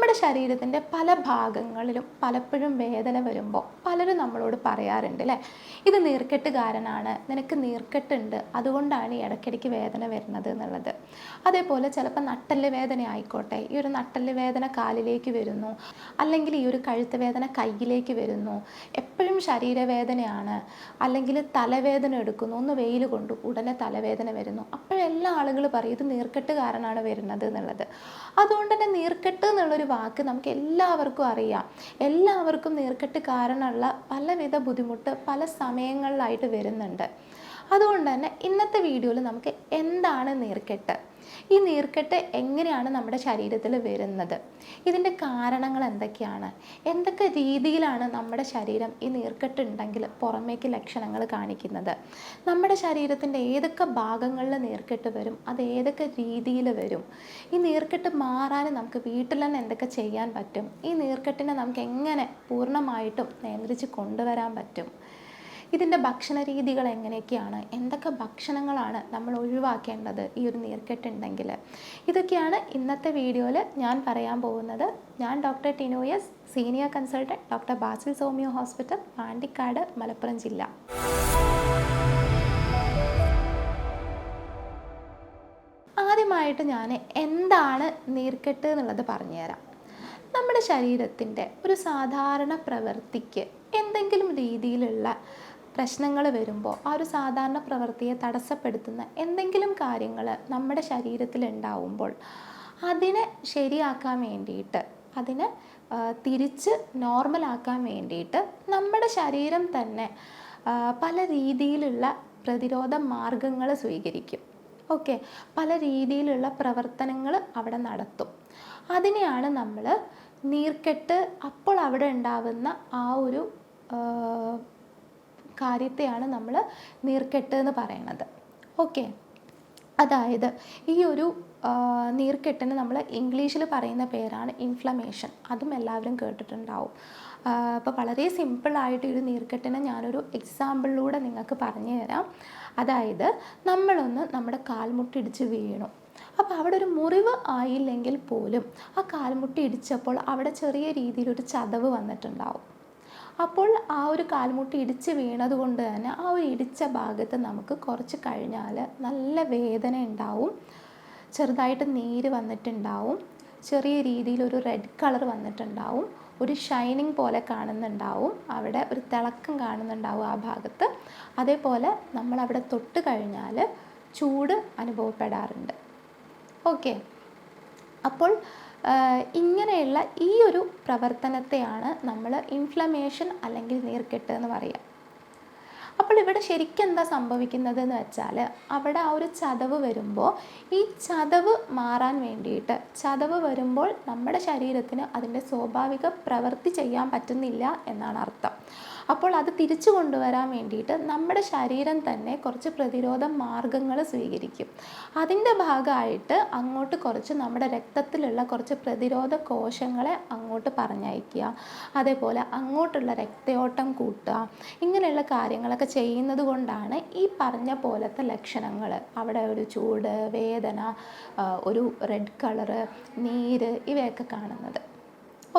നമ്മുടെ ശരീരത്തിന്റെ പല ഭാഗങ്ങളിലും പലപ്പോഴും വേദന വരുമ്പോൾ പലരും നമ്മളോട് പറയാറുണ്ട് അല്ലേ? ഇത് നീർക്കെട്ടുകാരനാണ്. നിനക്ക് നീർക്കെട്ടുണ്ട്. അതുകൊണ്ടാണ് ഈ ഇടയ്ക്കിടയ്ക്ക് വേദന വരുന്നത് എന്നുള്ളത്. അതേപോലെ ചിലപ്പോൾ നട്ടൽ വേദന ആയിക്കോട്ടെ. ഈ ഒരു നട്ടൽ വേദന കാലിലേക്ക് വരുന്നു. അല്ലെങ്കിൽ ഈ ഒരു കഴുത്ത് വേദന കയ്യിലേക്ക് വരുന്നു. എപ്പോഴും ശരീരവേദനയാണ്. അല്ലെങ്കിൽ തലവേദന എടുക്കുന്നു. ഒന്ന് വെയിൽ കൊണ്ടു ഉടനെ തലവേദന വരുന്നു. അപ്പോഴെല്ലാ ആളുകൾ പറയും ഇത് നീർക്കെട്ട് കാരണമാണ് വരുന്നത് എന്നുള്ളത്. അതുകൊണ്ട് തന്നെ നീർക്കെട്ട് എന്നുള്ളൊരു വാക്ക് നമുക്ക് എല്ലാവർക്കും അറിയാം. എല്ലാവർക്കും നീർക്കെട്ട് കാരണമുള്ള പലവിധ ബുദ്ധിമുട്ട് പല സമയങ്ങളിലായിട്ട് വരുന്നുണ്ട്. അതുകൊണ്ട് തന്നെ ഇന്നത്തെ വീഡിയോയിൽ നമുക്ക് എന്താണ് നീർക്കെട്ട്? ഈ നീർക്കെട്ട് എങ്ങനെയാണ് നമ്മുടെ ശരീരത്തിൽ വരുന്നത്? ഇതിന്റെ കാരണങ്ങൾ എന്തൊക്കെയാണ്? എന്തൊക്കെ രീതിയിലാണ് നമ്മുടെ ശരീരം ഈ നീർക്കെട്ട് ഉണ്ടെങ്കിൽ പുറമേക്ക് ലക്ഷണങ്ങൾ കാണിക്കുന്നത്? നമ്മുടെ ശരീരത്തിന്റെ ഏതൊക്കെ ഭാഗങ്ങളിൽ നീർക്കെട്ട് വരും? അത് ഏതൊക്കെ രീതിയിൽ വരും? ഈ നീർക്കെട്ട് മാറാൻ നമുക്ക് വീട്ടിൽ തന്നെ എന്തൊക്കെ ചെയ്യാൻ പറ്റും? ഈ നീർക്കെട്ടിനെ നമുക്ക് എങ്ങനെ പൂർണമായിട്ടും നിയന്ത്രിച്ച് കൊണ്ടുവരാൻ പറ്റും? ഇതിന്റെ ഭക്ഷണ രീതികൾ എങ്ങനെയൊക്കെയാണ്? എന്തൊക്കെ ഭക്ഷണങ്ങളാണ് നമ്മൾ ഒഴിവാക്കേണ്ടത്? ഈ ഒരു നീർക്കെട്ടുണ്ടെങ്കിൽ. ഇതൊക്കെയാണ് ഇന്നത്തെ വീഡിയോയിൽ ഞാൻ പറയാൻ പോകുന്നത്. ഞാൻ doctor ടിനോയസ് senior consultant doctor Basil സോമിയോ hospital Pandikkad Malappuram ജില്ല. ആദ്യമായിട്ട് ഞാൻ എന്താണ് നീർക്കെട്ട് എന്നുള്ളത് പറഞ്ഞുതരാം. നമ്മുടെ ശരീരത്തിന്റെ ഒരു സാധാരണ പ്രവൃത്തിക്ക് എന്തെങ്കിലും രീതിയിലുള്ള പ്രശ്നങ്ങൾ വരുമ്പോൾ ആ ഒരു സാധാരണ പ്രവൃത്തിയെ തടസ്സപ്പെടുത്തുന്ന എന്തെങ്കിലും കാര്യങ്ങൾ നമ്മുടെ ശരീരത്തിൽ ഉണ്ടാവുമ്പോൾ അതിനെ ശരിയാക്കാൻ വേണ്ടിയിട്ട് അതിനെ തിരിച്ച് നോർമലാക്കാൻ വേണ്ടിയിട്ട് നമ്മുടെ ശരീരം തന്നെ പല രീതിയിലുള്ള പ്രതിരോധ മാർഗങ്ങൾ സ്വീകരിക്കും. ഓക്കെ പല രീതിയിലുള്ള പ്രവർത്തനങ്ങൾ അവിടെ നടത്തും. അതിനെയാണ് നമ്മൾ നീർക്കെട്ട് അപ്പോൾ അവിടെ ഉണ്ടാവുന്ന ആ ഒരു കാര്യത്തെയാണ് നമ്മൾ നീർക്കെട്ട് എന്ന് പറയുന്നത്. ഓക്കെ അതായത് ഈ ഒരു നീർക്കെട്ടിന് നമ്മൾ ഇംഗ്ലീഷിൽ പറയുന്ന പേരാണ് ഇൻഫ്ലമേഷൻ അതും എല്ലാവരും കേട്ടിട്ടുണ്ടാവും. അപ്പോൾ വളരെ സിമ്പിളായിട്ട് ഒരു നീർക്കെട്ടിനെ ഞാനൊരു എക്സാമ്പിളിലൂടെ നിങ്ങൾക്ക് പറഞ്ഞു തരാം. അതായത് നമ്മളൊന്ന് നമ്മുടെ കാൽമുട്ട് ഇടിച്ച് വീണു. അപ്പോൾ അവിടെ ഒരു മുറിവ് ആയില്ലെങ്കിൽ പോലും ആ കാൽമുട്ടി ഇടിച്ചപ്പോൾ അവിടെ ചെറിയ രീതിയിലൊരു ചതവ് വന്നിട്ടുണ്ടാവും. അപ്പോൾ ആ ഒരു കാൽമുട്ട് ഇടിച്ച് വീണത് കൊണ്ട് തന്നെ ആ ഒരു ഇടിച്ച ഭാഗത്ത് നമുക്ക് കുറച്ച് കഴിഞ്ഞാൽ നല്ല വേദന ഉണ്ടാവും. ചെറുതായിട്ട് നീര് വന്നിട്ടുണ്ടാവും. ചെറിയ രീതിയിൽ ഒരു റെഡ് കളർ വന്നിട്ടുണ്ടാവും. ഒരു ഷൈനിങ് പോലെ കാണുന്നുണ്ടാവും. അവിടെ ഒരു തിളക്കം കാണുന്നുണ്ടാവും ആ ഭാഗത്ത്. അതേപോലെ നമ്മൾ അവിടെ തൊട്ട് കഴിഞ്ഞാൽ ചൂട് അനുഭവപ്പെടാറുണ്ട്. ഓക്കെ അപ്പോൾ ഇങ്ങനെയുള്ള ഈ ഒരു പ്രവർത്തനത്തെയാണ് നമ്മൾ ഇൻഫ്ലമേഷൻ അല്ലെങ്കിൽ നീർക്കെട്ട് എന്ന് പറയുക അപ്പോൾ ഇവിടെ ശരിക്കും എന്താ സംഭവിക്കുന്നത് എന്ന് വെച്ചാൽ അവിടെ ആ ഒരു ചതവ് വരുമ്പോൾ ഈ ചതവ് മാറാൻ വേണ്ടിയിട്ട് ചതവ് വരുമ്പോൾ നമ്മുടെ ശരീരത്തിന് അതിന്റെ സ്വാഭാവിക പ്രവൃത്തി ചെയ്യാൻ പറ്റുന്നില്ല എന്നാണ് അർത്ഥം. അപ്പോൾ അത് തിരിച്ചു കൊണ്ടുവരാൻ വേണ്ടിയിട്ട് നമ്മുടെ ശരീരം തന്നെ കുറച്ച് പ്രതിരോധ മാർഗങ്ങൾ സ്വീകരിക്കും. അതിന്റെ ഭാഗമായിട്ട് അങ്ങോട്ട് കുറച്ച് നമ്മുടെ രക്തത്തിലുള്ള കുറച്ച് പ്രതിരോധ കോശങ്ങളെ അങ്ങോട്ട് പറഞ്ഞയക്കുക. അതേപോലെ അങ്ങോട്ടുള്ള രക്തയോട്ടം കൂട്ടുക. ഇങ്ങനെയുള്ള കാര്യങ്ങളൊക്കെ ചെയ്യുന്നത് കൊണ്ടാണ് ഈ പറഞ്ഞ പോലത്തെ ലക്ഷണങ്ങൾ. അവിടെ ഒരു ചൂട് വേദന ഒരു റെഡ് കളറ് നീര് ഇവയൊക്കെ കാണുന്നത്.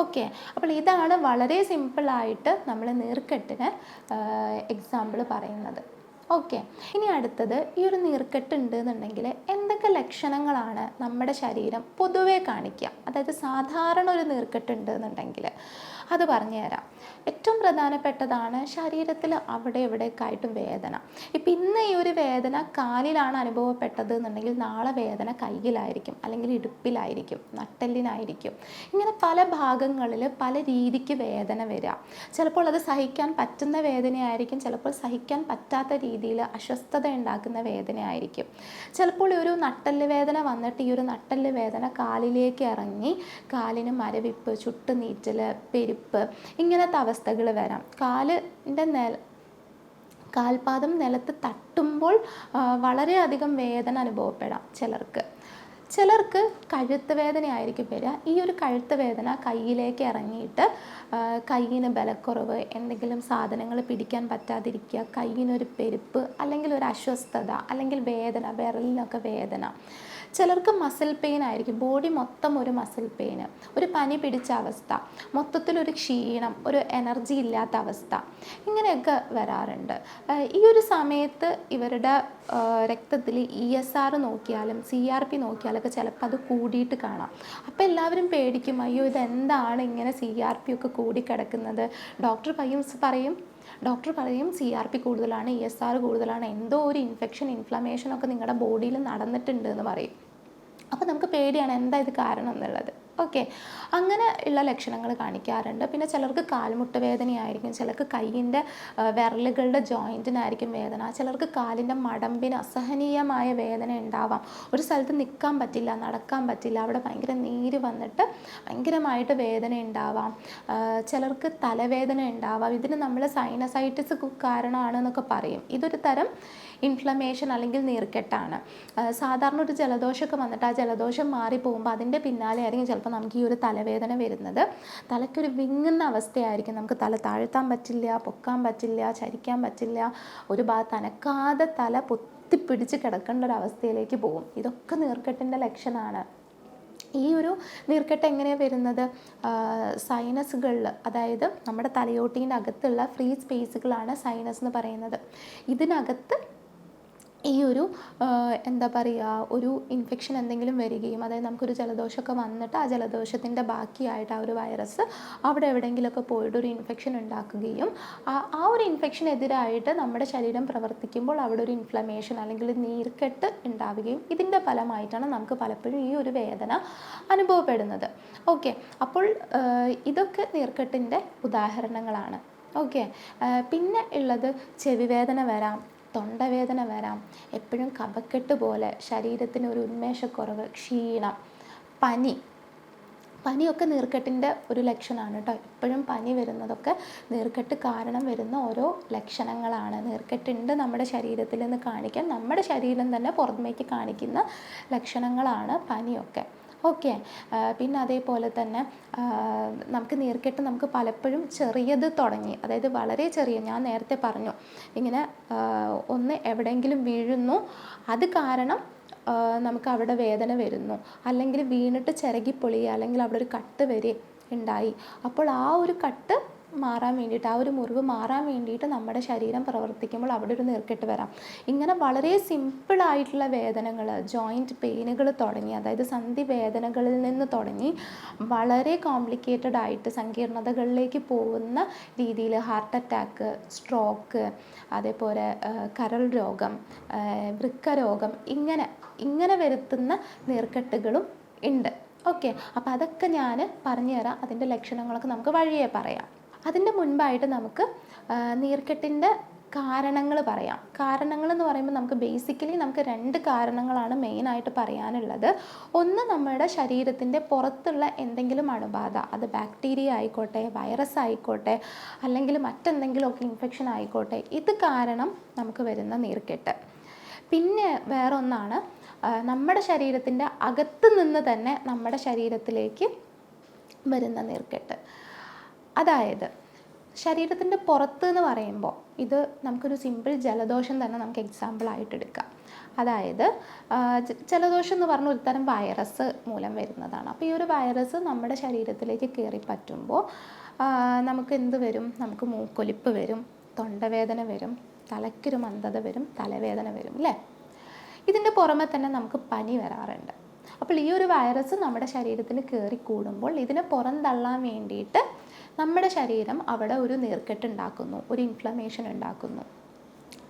ഓക്കെ അപ്പോൾ ഇതാണ് വളരെ സിമ്പിളായിട്ട് നമ്മൾ നീർക്കെട്ടിന് എക്സാമ്പിൾ പറയുന്നത്. ഓക്കെ ഇനി അടുത്തത് ഈ ഒരു നീർക്കെട്ട് ഉണ്ട് എന്നുണ്ടെങ്കിൽ എന്തൊക്കെ ലക്ഷണങ്ങളാണ് നമ്മുടെ ശരീരം പൊതുവേ കാണിക്കുക? അതായത് സാധാരണ ഒരു നീർക്കെട്ട് ഉണ്ട് എന്നുണ്ടെങ്കിൽ അത് പറഞ്ഞു തരാം ഏറ്റവും പ്രധാനപ്പെട്ടതാണ് ശരീരത്തിൽ അവിടെ എവിടെയൊക്കെ ആയിട്ടും വേദന. ഇപ്പം ഇന്ന് ഈ ഒരു വേദന കാലിലാണ് അനുഭവപ്പെട്ടത് എന്നുണ്ടെങ്കിൽ നാളെ വേദന കയ്യിലായിരിക്കും അല്ലെങ്കിൽ ഇടുപ്പിലായിരിക്കും നട്ടെല്ലിനായിരിക്കും. ഇങ്ങനെ പല ഭാഗങ്ങളിൽ പല രീതിക്ക് വേദന വരിക. ചിലപ്പോൾ അത് സഹിക്കാൻ പറ്റുന്ന വേദനയായിരിക്കും ചിലപ്പോൾ സഹിക്കാൻ പറ്റാത്ത രീതിയിൽ അസ്വസ്ഥത ഉണ്ടാക്കുന്ന വേദനയായിരിക്കും. ചിലപ്പോൾ ഒരു നട്ടെല്ല് വേദന വന്നിട്ട് ഈ ഒരു നട്ടെല്ല് വേദന കാലിലേക്ക് ഇറങ്ങി കാലിന് മരവിപ്പ് ചുട്ടുനീറ്റൽ പെരുപ്പ് ഇങ്ങനത്തെ അവസ്ഥകൾ വരാം. കാലിന്റെ നില കാൽപാദം നിലത്ത് തട്ടുമ്പോൾ വളരെയധികം വേദന അനുഭവപ്പെടാം ചിലർക്ക്. ചിലർക്ക് കഴുത്ത് വേദനയായിരിക്കും വരിക. ഈ ഒരു കഴുത്ത് വേദന കയ്യിലേക്ക് ഇറങ്ങിയിട്ട് കയ്യിന് ബലക്കുറവ് എന്തെങ്കിലും സാധനങ്ങൾ പിടിക്കാൻ പറ്റാതിരിക്കുക കയ്യിനൊരു പെരുപ്പ് അല്ലെങ്കിൽ ഒരു അസ്വസ്ഥത അല്ലെങ്കിൽ വേദന വിരലിനൊക്കെ വേദന. ചിലർക്ക് മസിൽ പെയിൻ ആയിരിക്കും. ബോഡി മൊത്തം ഒരു മസിൽ പെയിൻ ഒരു പനി പിടിച്ച അവസ്ഥ. മൊത്തത്തിലൊരു ക്ഷീണം ഒരു എനർജി ഇല്ലാത്ത അവസ്ഥ. ഇങ്ങനെയൊക്കെ വരാറുണ്ട്. ഈ ഒരു സമയത്ത് ഇവരുടെ രക്തത്തിൽ ഇ എസ് ആർ നോക്കിയാലും സി ആർ പി നോക്കിയാലൊക്കെ ചിലപ്പോൾ അത് കൂടിയിട്ട് കാണാം. അപ്പോൾ എല്ലാവരും പേടിക്കും അയ്യോ ഇതെന്താണ് ഇങ്ങനെ സി ആർ പി ഒക്കെ കൂടിക്കിടക്കുന്നത്? ഡോക്ടർ പയ്യും പറയും ഡോക്ടർ പറയും സി ആർ പി കൂടുതലാണ് ഇ എസ് ആർ കൂടുതലാണ് എന്തോ ഒരു ഇൻഫെക്ഷൻ ഇൻഫ്ലമേഷൻ ഒക്കെ നിങ്ങളുടെ ബോഡിയിൽ നടന്നിട്ടുണ്ട് എന്ന് പറയും. അപ്പോൾ നമുക്ക് പേടിയാണ് എന്താ ഇത് കാരണം എന്നുള്ളത്. ഓക്കെ അങ്ങനെ ഉള്ള ലക്ഷണങ്ങൾ കാണിക്കാറുണ്ട്. പിന്നെ ചിലർക്ക് കാൽമുട്ട് വേദനയായിരിക്കും ചിലർക്ക് കൈയിന്റെ വിരലുകളുടെ ജോയിന്റിനായിരിക്കും വേദന ചിലർക്ക് കാലിന്റെ മടമ്പിന് അസഹനീയമായ വേദന ഉണ്ടാവാം. ഒരു സ്ഥലത്ത് നിൽക്കാൻ പറ്റില്ല നടക്കാൻ പറ്റില്ല അവിടെ ഭയങ്കര നീര് വന്നിട്ട് ഭയങ്കരമായിട്ട് വേദന ഉണ്ടാവാം. ചിലർക്ക് തലവേദന ഉണ്ടാവാം. ഇതിന് നമ്മൾ സൈനസൈറ്റിസ് കാരണമാണ് എന്നൊക്കെ പറയും. ഇതൊരു തരം ഇൻഫ്ലമേഷൻ അല്ലെങ്കിൽ നീർക്കെട്ടാണ്. സാധാരണ ഒരു ജലദോഷമൊക്കെ വന്നിട്ട് ആ ജലദോഷം മാറി പോകുമ്പോൾ അതിന്റെ പിന്നാലെ ആയിരിക്കും ചിലപ്പോൾ നമുക്ക് ഈ ഒരു തലവേദന വരുന്നത്. തലയ്ക്കൊരു വിങ്ങുന്ന അവസ്ഥയായിരിക്കും. നമുക്ക് തല താഴ്ത്താൻ പറ്റില്ല പൊക്കാൻ പറ്റില്ല ചരിക്കാൻ പറ്റില്ല ഒരു ഭാഗത്ത് അനക്കാതെ തല പൊത്തിപ്പിടിച്ച് കിടക്കേണ്ട ഒരു അവസ്ഥയിലേക്ക് പോകും. ഇതൊക്കെ നീർക്കെട്ടിന്റെ ലക്ഷണമാണ് ഈ ഒരു നീർക്കെട്ട് എങ്ങനെയാണ് വരുന്നത്? സൈനസുകളിൽ അതായത് നമ്മുടെ തലയോട്ടീന്റെ അകത്തുള്ള ഫ്രീ സ്പേസുകളാണ് സൈനസ് എന്ന് പറയുന്നത്. ഇതിനകത്ത് ഈ ഒരു എന്താ പറയുക ഒരു ഇൻഫെക്ഷൻ എന്തെങ്കിലും വരികയും അതായത് നമുക്കൊരു ജലദോഷമൊക്കെ വന്നിട്ട് ആ ജലദോഷത്തിന്റെ ബാക്കിയായിട്ട് ആ ഒരു വൈറസ് അവിടെ എവിടെയെങ്കിലുമൊക്കെ പോയിട്ട് ഒരു ഇൻഫെക്ഷൻ ഉണ്ടാക്കുകയും ആ ഒരു ഇൻഫെക്ഷനെതിരായിട്ട് നമ്മുടെ ശരീരം പ്രവർത്തിക്കുമ്പോൾ അവിടെ ഒരു ഇൻഫ്ലമേഷൻ അല്ലെങ്കിൽ നീർക്കെട്ട് ഉണ്ടാവുകയും ഇതിന്റെ ഫലമായിട്ടാണ് നമുക്ക് പലപ്പോഴും ഈ ഒരു വേദന അനുഭവപ്പെടുന്നത്. ഓക്കെ അപ്പോൾ ഇതൊക്കെ നീർക്കെട്ടിന്റെ ഉദാഹരണങ്ങളാണ്. ഓക്കെ പിന്നെ ഉള്ളത് ചെവിവേദന വരാം തൊണ്ടവേദന വരാം. എപ്പോഴും കഫക്കെട്ട് പോലെ ശരീരത്തിന് ഒരു ഉന്മേഷക്കുറവ് ക്ഷീണം പനി. പനിയൊക്കെ നീർക്കെട്ടിന്റെ ഒരു ലക്ഷണമാണ് കേട്ടോ. എപ്പോഴും പനി വരുന്നതൊക്കെ നീർക്കെട്ട് കാരണം വരുന്ന ഓരോ ലക്ഷണങ്ങളാണ്. നീർക്കെട്ടുണ്ട് നമ്മുടെ ശരീരത്തിൽ നിന്ന് കാണിക്കാൻ നമ്മുടെ ശരീരം തന്നെ പുറമേക്ക് കാണിക്കുന്ന ലക്ഷണങ്ങളാണ് പനിയൊക്കെ. ഓക്കെ. പിന്നെ അതേപോലെ തന്നെ നമുക്ക് നീർക്കെട്ട് നമുക്ക് പലപ്പോഴും ചെറിയത് തുടങ്ങി. അതായത് വളരെ ചെറിയ ഞാൻ നേരത്തെ പറഞ്ഞു. ഇങ്ങനെ ഒന്ന് എവിടെയെങ്കിലും വീഴുന്നു. അത് കാരണം നമുക്ക് അവിടെ വേദന വരുന്നു. അല്ലെങ്കിൽ വീണിട്ട് ചിരകി പൊളിയുക അല്ലെങ്കിൽ അവിടെ ഒരു കട്ട് വരെ ഉണ്ടായി. അപ്പോൾ ആ ഒരു കട്ട് മാറാൻ വേണ്ടിയിട്ട് ആ ഒരു മുറിവ് മാറാൻ വേണ്ടിയിട്ട് നമ്മുടെ ശരീരം പ്രവർത്തിക്കുമ്പോൾ അവിടെ ഒരു നീർക്കെട്ട് വരാം. ഇങ്ങനെ വളരെ സിമ്പിളായിട്ടുള്ള വേദനകൾ ജോയിന്റ് പെയിനുകൾ തുടങ്ങി അതായത് സന്ധി വേദനകളിൽ നിന്ന് തുടങ്ങി വളരെ കോംപ്ലിക്കേറ്റഡ് ആയിട്ട് സങ്കീർണതകളിലേക്ക് പോകുന്ന രീതിയിൽ ഹാർട്ട് അറ്റാക്ക് സ്ട്രോക്ക് അതേപോലെ കരൾ രോഗം വൃക്ക രോഗം ഇങ്ങനെ ഇങ്ങനെ വരുത്തുന്ന നീർക്കെട്ടുകളും ഉണ്ട്. ഓക്കെ അപ്പോൾ അതൊക്കെ ഞാൻ പറഞ്ഞു തരാം അതിന്റെ ലക്ഷണങ്ങളൊക്കെ നമുക്ക് വഴിയേ പറയാം. അതിന്റെ മുൻപായിട്ട് നമുക്ക് നീർക്കെട്ടിന്റെ കാരണങ്ങൾ പറയാം. കാരണങ്ങൾ എന്ന് പറയുമ്പോൾ നമുക്ക് ബേസിക്കലി നമുക്ക് രണ്ട് കാരണങ്ങളാണ് മെയിനായിട്ട് പറയാനുള്ളത്. ഒന്ന് നമ്മുടെ ശരീരത്തിന്റെ പുറത്തുള്ള എന്തെങ്കിലും അണുബാധ അത് ബാക്ടീരിയ ആയിക്കോട്ടെ വൈറസ് ആയിക്കോട്ടെ അല്ലെങ്കിൽ മറ്റെന്തെങ്കിലുമൊക്കെ ഇൻഫെക്ഷൻ ആയിക്കോട്ടെ ഇത് കാരണം നമുക്ക് വരുന്ന നീർക്കെട്ട്. പിന്നെ വേറൊന്നാണ് നമ്മുടെ ശരീരത്തിന്റെ അകത്ത് നിന്ന് തന്നെ നമ്മുടെ ശരീരത്തിലേക്ക് വരുന്ന നീർക്കെട്ട്. അതായത് ശരീരത്തിന്റെ പുറത്ത് എന്ന് പറയുമ്പോൾ ഇത് നമുക്കൊരു സിമ്പിൾ ജലദോഷം തന്നെ നമുക്ക് എക്സാമ്പിളായിട്ട് എടുക്കാം. അതായത് ജലദോഷം എന്ന് പറഞ്ഞ ഒരു തരം വൈറസ് മൂലം വരുന്നതാണ്. അപ്പോൾ ഈ ഒരു വൈറസ് നമ്മുടെ ശരീരത്തിലേക്ക് കയറി പറ്റുമ്പോൾ നമുക്ക് എന്ത് വരും? നമുക്ക് മൂക്കൊലിപ്പ് വരും തൊണ്ടവേദന വരും തലയ്ക്കൊരു മന്ദത വരും തലവേദന വരും അല്ലേ? ഇതിന്റെ പുറമെ തന്നെ നമുക്ക് പനി വരാറുണ്ട്. അപ്പോൾ ഈ ഒരു വൈറസ് നമ്മുടെ ശരീരത്തിൽ കയറി കൂടുമ്പോൾ ഇതിനെ പുറന്തള്ളാൻ വേണ്ടിയിട്ട് നമ്മുടെ ശരീരം അവിടെ ഒരു നീർക്കെട്ട് ഉണ്ടാക്കുന്നു ഒരു ഇൻഫ്ലമേഷൻ ഉണ്ടാക്കുന്നു.